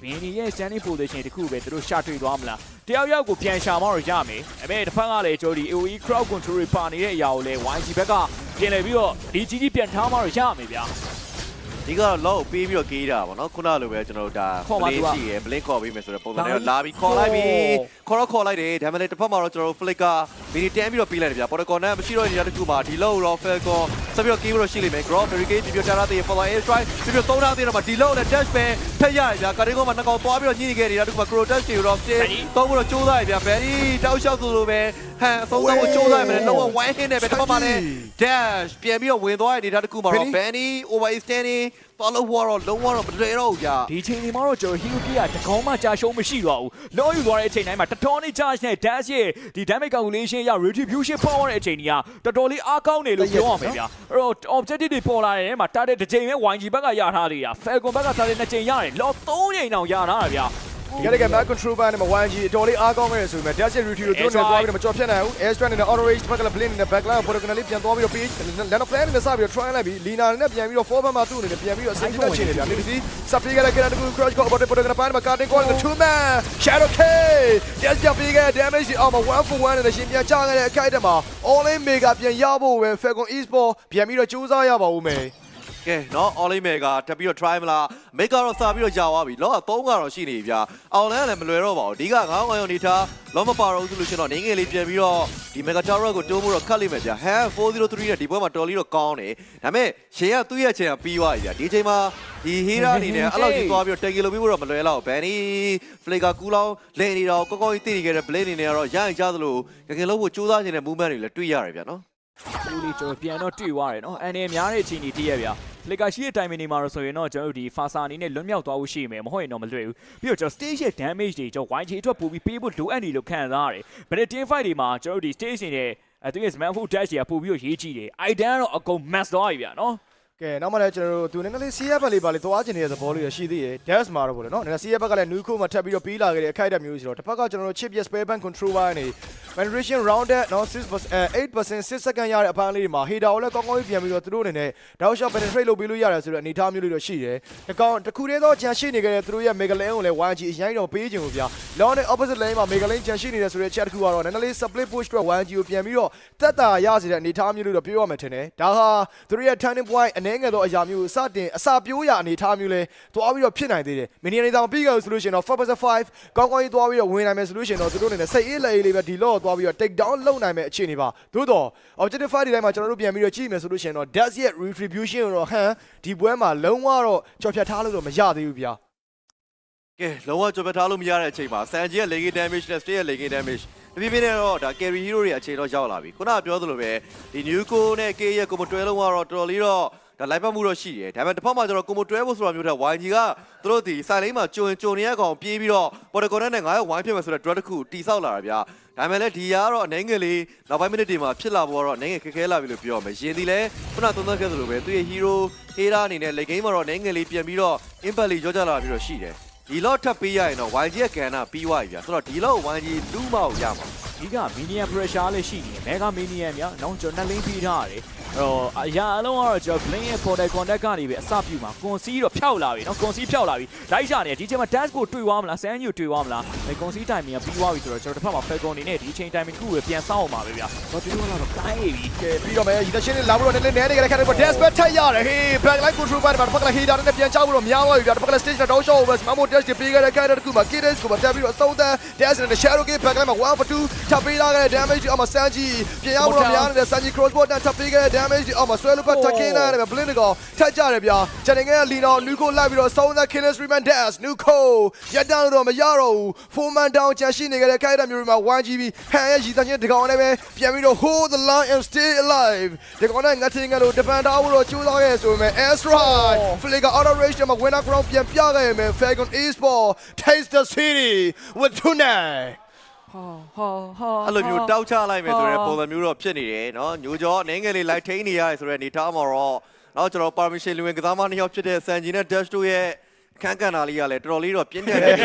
ဘင်းဒီရဲ့ standing position တခုပဲသူတို့ရှာတွေ့သွားမလားတယောက်ယောက်ကိုပြန်ရှာမတော့ရမယ်ဒါပေမဲ့တစ်ဖက်ကလည်းကျွန်တော်ဒီ AOE crowd control တွေပါနေတဲ့အရာကိုလည်း YG ဘက်ကပြန်လဲပြီးတော့ဒီကြီးကြီးပြန်ထားမတော့ရမယ်ဗျာ ဒီကတော့ low ကိုပေးပြီးတော့ကေးတာပေါ့နော်ခုနလိုပဲကျွန်တော်တို့ဒါခေါ်ပါသူက ရှိရယ် blink ခေါ်ပေးမယ်ဆိုတဲ့ပုံစံနဲ့လာတော့လာပြီးခေါ်လိုက်ပြီခေါ်တော့ခေါ်လိုက်တယ်ဒါပေမဲ့လည်းတစ်ဖက်မှာတော့ကျွန်တော်တို့ flick ကမီဒီတန်းပြီးတော့ပေးလိုက်တယ်ဗျာ protocol နဲ့မရှိတော့တဲ့နေရာတစ်ခုမှာဒီ low တော့ falcon ဆက်ပြီးတော့ကေးပြီးတော့ရှိလိမ့်မယ် grow barricade ပြပြထားတာတည်း follow air strike ပြပြသုံးထားတဲ့တော့မှာဒီ low နဲ့ dash ပဲ ထက်ရတယ်ဗျာကာရီကိုမှာနှစ်ကောင်သွားပြီးတော့ညှိနေခဲ့တယ်ဒါတစ်ခုမှာ grow dash တွေတော့ပြသုံးပြီးတော့ကြိုးစားရဗျာ very တောက်လျှောက်ဆိုလိုပဲဟန်အဆုံးသတ်ဖို့ကြိုးစားရမယ်လုံးဝ one hit နဲ့ပဲတစ်ဖက်မှာလည်း dash ပြန်ပြီးတော့ဝင်သွားတဲ့နေရာတစ်ခုမှာတော့ Benny overextending follow war တော့လုံးဝတော့မလွယ်တော့ဘူးဗျာဒီချိန်ဒီမှာတော့ကျွန်တော် hero gear တကောင်းမှကြာရှုံးမရှိတော့ဘူးလောယူသွားတဲ့အချိန်တိုင်းမှာတတော်နေ charge နဲ့ dash ရဲ့ဒီ damage calculation ရ retribution power တဲ့အချိန်ကြီးကတော်တော်လေးအားကောင်းတယ်လို့ပြောရမယ်ဗျာအဲ့တော့ objective တွေပေါ်လာတဲ့နေရာမှာ target တစ်ချိန်ပဲ YG ဘက်ကရထားသေးတာ Falcon ဘက်က target နှစ်ချိန်ရတယ်လော3ချိန်တောင်ရထားတာဗျာ ဒီကနေ့က map control ဘိုင်းနဲ့ 1G အတော်လေးအားကောင်းခဲ့တယ်ဆိုပေမဲ့ dash route ကိုတွန်းနေသွားပြီးတော့မကြော်ဖြတ်နိုင်ဘူး air strike နဲ့ auto rage ဘက်ကလည်း blink နဲ့ backline ကို protocol လေးပြန်သွားပြီးတော့ page land of plan နဲ့စပြီးတော့ try လိုက်ပြီး lina နဲ့ပြန်ပြီးတော့ forward မှာသူ့အနေနဲ့ပြန်ပြီးတော့အစိမ့်တက်ချင်တယ်ဗျာဒီဒီစပ်ပြေးခဲ့တဲ့ကနတကူ crash ကို about protocol ဘိုင်းမှာ cutting call နဲ့ two man shadow k dash ပြန်ပြေးခဲ့ damage အောက်မှာ1 for 1နဲ့ရှင်ပြန်ချခဲ့တဲ့အခိုက်အတန့်မှာ all in mega ပြန်ရဖို့ပဲ falcon esport ပြန်ပြီးတော့ကြိုးစားရပါဦးမယ် ကဲเนาะ Ollie Mega တက်ပြီးတော့ try မလား Make ကတော့စာပြီးတော့ကြာသွားပြီလောက3ကတော့ရှိနေပြီဗျာအောင်လန်းကလည်းမလွယ်တော့ပါဘူးဒီကငောင်းငောင်းနေထားလောမပါတော့ဘူးဆိုလို့ရှိရင်တော့နေငယ်လေးပြန်ပြီးတော့ဒီ Mega Tower ကိုတိုးဖို့တော့ခတ်လိမ့်မယ်ဗျာ Han 403နဲ့ဒီပွဲမှာတော်လေးတော့ကောင်းတယ်ဒါပေမဲ့ရှင်ကသူ့ရဲ့ချိန်ကပြီးသွားပြီဗျာဒီချိန်မှာဒီ Hera အနေနဲ့အဲ့လောက်ကြီးသွားပြီးတော့ take လို့ပြီးတော့မလွယ်တော့ Benny Flicker ကူလောင်းလဲနေတော့ကောကောကြီးတည်နေခဲ့တဲ့ Blade အနေနဲ့ကတော့ရရင်ကြားသလိုငငယ်လို့ဖို့စူးစမ်းနေတဲ့ movement တွေလည်းတွေ့ရတယ်ဗျာနော် ဦးလေးကျွန်တော်ပြန်တော့တွေ့သွားတယ်နော်အန်နေများတဲ့အချိန်ကြီးတည့်ရဗျာဖ လစ်ကာရှိတဲ့တိုင်မင်နေမှာတော့ဆိုရင်တော့ကျွန်တော်တို့ဒီဖာစာအနေနဲ့လွတ်မြောက်သွားဖို့ရှိမယ်မဟုတ်ရင်တော့မလွယ်ဘူးပြီးတော့ကျွန်တော် stage ရဲ့ damage တွေကျွန်တော် YG အတွက်ပို့ပြီးပေးဖို့လိုအပ်နေလို့ခံစားရတယ်ဗလက်တင် fight တွေမှာကျွန်တော်တို့ဒီ stage တွေအဲသူရဲ့ smanful dash တွေကပို့ပြီးတော့ရေးကြည့်တယ် idan တော့အကုန် mass သွားပြီဗျာနော် ကဲနောက်မှလည်းကျွန်တော်တို့သူနည်းနည်းလေး CF ဘက်လေးပါလေသွားကျင်နေတဲ့သဘောလေးရရှိသေးတယ် dash မှာတော့ဗောလေနော်နည်းနည်း CF ဘက်ကလည်း new code မှာထပ်ပြီးတော့ပြီးလာခဲ့တဲ့အခိုက်အတန့်မျိုးဆိုတော့တစ်ဖက်ကကျွန်တော်တို့ chip ရဲ့ spare band control ဘိုင်းနေ penetration rounded နော်6% 8% 6 second ရတဲ့အပန်းလေးတွေမှာ header ကိုလည်းကောင်းကောင်းကြီးပြန်ပြီးတော့သူတို့အနေနဲ့ down shot penetrate လုပ်ပေးလို့ရတယ်ဆိုတော့အနေအထားမျိုးလေးတော့ရှိတယ်။ဒီကောင်တစ်ခုတည်းသောဂျန်ရှိနေခဲ့တဲ့သူတို့ရဲ့ mega lane ကိုလည်း 1G အရင်တော့ပေးခြင်းကိုဗျာ။ long နဲ့ opposite lane မှာ mega lane ဂျန်ရှိနေတယ်ဆိုတဲ့ chat တစ်ခုကတော့နည်းနည်းလေး split push အတွက် 1G ကိုပြန်ပြီးတော့တက်တာရစေတဲ့အနေအထားမျိုးလေးတော့ပြောရမယ်ထင်တယ်။ဒါဟာသူတို့ရဲ့ turning point အအနေငယ်သောအရာမျိုးစတင်အစာပြိုးရအနေထားမျိုးလဲသွားပြီးတော့ဖြစ်နိုင်သေးတယ်မီနီယန်တောင်ပြီးခဲ့ဆိုလို့ရှိရင်တော့4.5ကောင်းကောင်းကြီးသွားပြီးတော့ဝင်နိုင်မယ်ဆိုလို့ရှိရင်တော့သူတို့အနေနဲ့စိတ်အေးလက်အေးလေးပဲဒီလော့သွားပြီးတော့ take down လုပ်နိုင်မယ်အခြေအနေပါသို့တော့ objective fight ဒီတိုင်းမှာကျွန်တော်တို့ပြန်ပြီးတော့ကြည့်မယ်ဆိုလို့ရှိရင်တော့ Death ရဲ့ retribution ကိုတော့ဟန်ဒီပွဲမှာလုံးဝတော့ကြော်ဖြတ်ထားလို့တော့မရသေးဘူးဗျာကဲလုံးဝကြွပထားလို့မရတဲ့အချိန်မှာစန်ဂျီရဲ့ legging damage နဲ့ stay ရဲ့ legging damage တပြည့်ပြည့်နဲ့တော့ဒါ carry hero တွေအချိန်တော့ရောက်လာပြီခုနကပြောသလိုပဲဒီ new co နဲ့ k ရဲ့ combo တွဲလုံးကတော့တော်တော်လေးတော့ ဒါလိုက်ပတ်မှုတော့ရှိတယ်ဒါပေမဲ့တစ်ဖက်မှာကျတော့ combo တွဲဖို့ဆိုတာမျိုးတဲ့ YG ကသူတို့ဒီစိုင်လိမ့်မှာကြုံကြုံနေရကောင်ပြေးပြီးတော့ protocol နဲ့ငါရဲ့ဝိုင်းဖြစ်မယ်ဆိုတဲ့ drug တစ်ခုတိဆောက်လာတာဗျာဒါပေမဲ့လည်းဒီရကတော့အနေငယ်လေးနောက်ပိုင်းမိနစ်တွေမှာဖြစ်လာပေါ်တော့အနေငယ်ခက်ခဲလာပြီလို့ပြောရမယ်ရင်ဒီလဲခုနသုံးသပ်ခဲ့သလိုပဲသူရဲ့ hero hero အနေနဲ့ late game မှာတော့အနေငယ်လေးပြန်ပြီးတော့ impact လေးကြောကြလာပြီးတော့ရှိတယ်ဒီလော့ထပ်ပေးရရင်တော့ YG ရဲ့ကန်နာပြီးသွားပြီဗျာဆိုတော့ဒီလော့ YG လူးမအောင်ရမှာဒီက minion pressure လည်းရှိနေတယ် mega minion များနောက်ကျွန်တော်နှစ်လင်းပြီးထားရတယ် oh yeah i know i'm just playing for the gonna gonna be a supreme court gonna see the palavers gonna see the palavers gonna see the palavers die young deeds gonna die young deeds gonna die young deeds gonna die young deeds gonna die young deeds gonna die young deeds gonna die young deeds gonna die young deeds die young deeds die young deeds die young deeds die young deeds die young deeds die young deeds die young deeds die young deeds die young deeds die young deeds die young deeds die young deeds die young deeds die young deeds die young deeds die damage အောက်မှာ swell ပတ် Takina နဲ့ blink ကောင်ထက်ကြတယ်ဗျာဂျန်နေငယ်ကလီနော် Nuko လိုက်ပြီးတော့အဆုံးသန်း Killers Remand dash Nuko ရက်တောင်းတော့မရတော့ဘူး four man down ချန်ရှိနေကြတဲ့ခိုင်တာမျိုးတွေမှာ 1GB ဟန်ရဲ့ရည်သားချင်းဒီကောင်နဲ့ပဲပြန်ပြီးတော့ hold the line and stay alive ဒီကောင်နဲ့ငတ်ထင်းငတ်လို့တပန်တောင်းလို့ကျိုးသွားခဲ့ဆိုပေမဲ့ Astride Flicker out of range မှာ winner ground ပြန်ပြခဲ့ရမယ် Falcon Esport taste the city with tonight ဟာဟာဟာ အဲ့လိုမျိုးတောက်ချလိုက်မယ်ဆိုတဲ့ပုံစံမျိုးတော့ဖြစ်နေတယ်เนาะညိုကျော်အနေငယ်လေးလိုက်ထိန်းနေရတယ်ဆိုတဲ့အနေထားမှာတော့နောက်ကျွန်တော် permission လူဝင်ကစားမနှစ်ယောက်ဖြစ်တဲ့ Sanji နဲ့ Dash တို့ရဲ့အခန်းကဏ္ဍလေးကလည်းတော်တော်လေးတော့ပြင်းထန်နေတယ်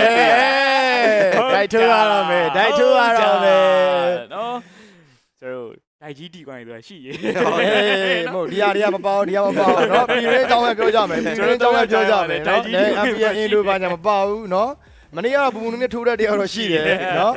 တိုက်ထိုးရတော့မယ်တိုက်ထိုးရတော့မယ် နော်ကျွန်တော်တိုက်ကြီးတီကွိုင်းဆိုတာရှိရေ ဟေးမဟုတ်ဒီဟာတွေကမပေါ့ဒီဟာမပေါ့เนาะပြည်ရင်းအကြောင်းပဲပြောကြမယ်ပြည်ရင်းအကြောင်းပဲပြောကြမယ်เนาะအဲအပီအင်းတို့ဘာညာမပေါ့ဘူးเนาะမနေ့ကတော့ဘူဘူနဲ့ထိုးတဲ့တရားတော့ရှိတယ်เนาะ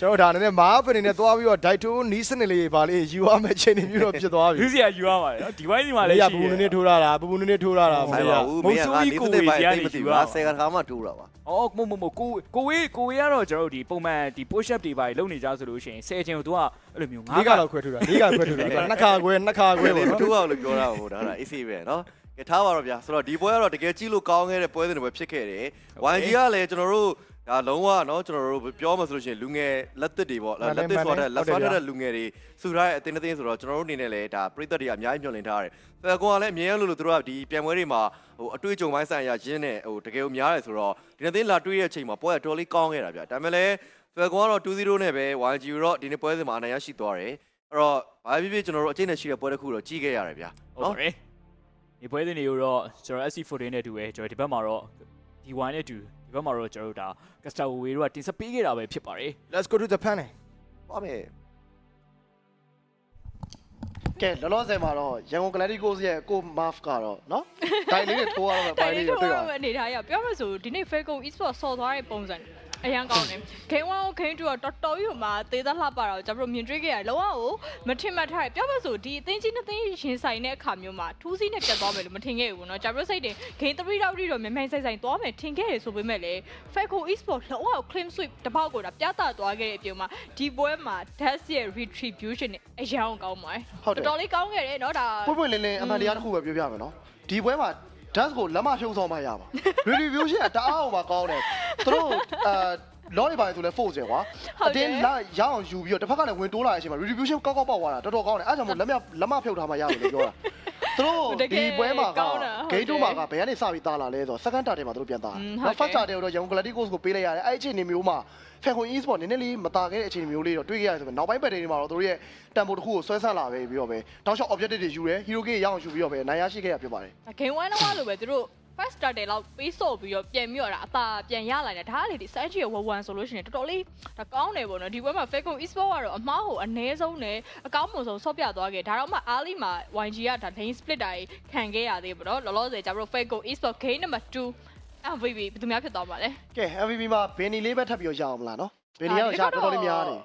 ကျွန်တော်ဒါနဲ့မားဖင်နေနဲ့သွားပြီးတော့ဒိုက်တိုးနီးစနစ်လေးပါလေးယူရမယ့်ချိန်နေမျိုးတော့ဖြစ်သွားပြီလူစီကယူရပါတယ်နော်ဒီဝိုင်းဒီမှာလည်းရှိတယ်ပူပူနည်းနည်းထိုးရတာပူပူနည်းနည်းထိုးရတာမဟုတ်ဘူးမင်းကနေကိုဝေးကြီးကနေယူရဆယ်ကတခါမှထိုးတာပါအော်မဟုတ်မဟုတ်ကိုကိုဝေးကိုဝေးကတော့ကျွန်တော်တို့ဒီပုံမှန်ဒီ push up တွေပါလုံနေကြဆိုလို့ရှိရင်ဆယ်ချိန်ကိုသူကအဲ့လိုမျိုးငါးကလောက်ခွဲထိုးတာ၄ကခွဲထိုးတာနှစ်ခါခွဲနှစ်ခါခွဲပေါ့နော်ထိုးအောင်လို့ပြောတာဟိုဒါက AC ပဲနော်ကထားပါတော့ဗျာဆိုတော့ဒီပွဲကတော့တကယ်ကြည့်လို့ကောင်းခဲ့တဲ့ပွဲစဉ်တွေပဲဖြစ်ခဲ့တယ် YG ကလည်းကျွန်တော်တို့ ဒါလုံးဝเนาะကျွန်တော်တို့ပြောမှဆိုလို့ရှိရင်လူငယ်လက်သစ်တွေပေါ့လက်သစ်ဆိုတဲ့လက်ဆွားတဲ့လူငယ်တွေစုထားတဲ့အတင်းအတင်းဆိုတော့ကျွန်တော်တို့အနေနဲ့လည်းဒါပရိသတ်တွေကအများကြီးညွှန်လင်းထားတယ်ဖယ်ကွန်ကလည်းအမြဲတမ်းလို့လို့သူတို့ကဒီပြန်ပွဲတွေမှာဟိုအတွေ့အကြုံပိုင်းဆိုင်ရာရင်းနဲ့ဟိုတကယ်ကိုများတယ်ဆိုတော့ဒီနေ့လာတွေ့တဲ့အချိန်မှာပွဲကတော်လေးကောင်းခဲ့တာဗျာဒါပေမဲ့လည်းဖယ်ကွန်ကတော့2-0နဲ့ပဲ YG တော့ဒီနေ့ပွဲစဉ်မှာအနိုင်ရရှိသွားတယ်အဲ့တော့ဘာဖြစ်ဖြစ်ကျွန်တော်တို့အကျဉ်းနဲ့ရှိတဲ့ပွဲတစ်ခုတော့ကြီးခဲ့ရတယ်ဗျာ ဟုတ်ပါတယ်ဒီပွဲစဉ်တွေကိုတော့ကျွန်တော် SC footing နဲ့တူပဲကျွန်တော်ဒီဘက်မှာတော့ D1 နဲ့တူ ဒီဘက်မှာတော့ကျွန်တော်တို့ဒါ Caster Way တို့ကတင်ဆက်ပေးခဲ့တာပဲဖြစ်ပါတယ် Let's go to the panel ပါမယ်ကဲလောလောဆယ်မှာတော့ရန်ကုန် Galacticos ရဲ့ကို Marv ကတော့နော်ဒိုင်လေးတွေထိုးရတော့ပိုင်းလေးတွေတွေ့ရအောင်အနေထားရပြောမှဆိုဒီနေ့ Falcon Esport ဆော်သွားတဲ့ပုံစံ အရန်ကောင်းတယ် Game 1ကို Game 2ကတော်တော်ကြီးဟိုမှာသေးသက်လှပတာကိုကျွန်တော်တို့မြင်တွေ့ခဲ့ရတယ်လောကကိုမထင်မှတ်ထားတယ်ပြောမှဆိုဒီအသင်းကြီးနှစ်သင်းရင်ဆိုင်တဲ့အခါမျိုးမှာထူးစီးနဲ့ပြတ်သွားမယ်လို့မထင်ခဲ့ဘူးเนาะကျွန်တော်တို့စိတ်တင် Game 3တော့တိတော့မြန်မြန်ဆိုင်ဆိုင်သွားမယ်ထင်ခဲ့ရဆိုပေမဲ့လည်း Falcon Esport လောကကို claim sweep တပေါက်ကိုဒါပြသသွားခဲ့တဲ့အပြင်မှာဒီပွဲမှာ Dash ရဲ့ retribution နဲ့အရန်ကောင်းပါတယ် ဟုတ်တယ် တော်တော်လေးကောင်းခဲ့တယ်เนาะဒါ ပွင့်ပွင့်လင်းလင်းအမှန်တရားတစ်ခုပဲပြောပြမယ်နော်ဒီပွဲမှာ dance ကိုလက်မဖြုံးဆောင်မှရပါ review ရှင်းတအားအောင်ပါကောင်းတယ်သူတို့အာလော်ရီပါတယ်ဆိုလဲ force ရကွာဟုတ်အတယ်တင်းလာရအောင်ယူပြီးတော့တစ်ဖက်ကလည်းဝင်တိုးလာတဲ့အချိန်မှာ review ရှင်းကောက်ကောက်ပေါက်သွားတာတော်တော်ကောင်းတယ်အဲ့ဒါကြောင့်မို့လက်မလက်မဖြုတ်ထားမှရတယ်လို့ပြောတာ သူတို့တကယ်ဒီပွဲမှာကကောင်းတာဟုတ်တယ်ဂိမ်းတို့မှာကဘယ်ကနေစပြီးတာလာလဲဆိုတော့ second target မှာသူတို့ပြန်တာอืมနော်ဟုတ် first တယ် target ကိုတော့ Young Galacticos ကိုပေးလိုက်ရတယ်အဲ့အချိန်နေမျိုးမှာ Falcon Esport နည်းနည်းလေးမတာခဲ့တဲ့အချိန်မျိုးလေးတော့တွေ့ခဲ့ရတယ်ဆိုတော့နောက်ပိုင်းပတ်တွေမှာတော့သူတို့ရဲ့တန်ဖိုးတစ်ခုကိုဆွဲဆန့်လာပဲပြီးတော့ပဲတောက်လျှောက် objective တွေယူတယ် hero key ရအောင်ယူပြီးတော့ပဲနိုင်ရရှိခဲ့ရဖြစ်ပါတယ်ဂိမ်း1တော့လို့ပဲသူတို့ first starter လောက်ပေးစော့ပြီးတော့ပြန်ပြီးတော့ဒါအသာပြန်ရလာတယ်ဒါကလေဒီ Sanji ရဲ့1-1ဆိုလို့ရှိရင်တော်တော်လေးဒါကောင်းတယ်ပေါ့နော်ဒီဘက်မှာ Falcon Esport ကတော့အမားကိုအ ਨੇ ဆုံးနဲ့အကောင်းမွန်ဆုံးဆော့ပြသွားခဲ့ဒါတော့မှအားလီမှာ YG ကဒါ lane split တာကြီးခံခဲ့ရသေးပေါ့နော်လောလောဆယ်ကျတော့ Falcon Esport game number 2 MVP ဘယ်သူများဖြစ်သွားမှာလဲကဲ MVP မှာဘယ်နီလေးပဲထပ်ပြီးတော့ရအောင်မလားနော်ဘယ်နီကတော့ရတော်တော်လေးများတယ်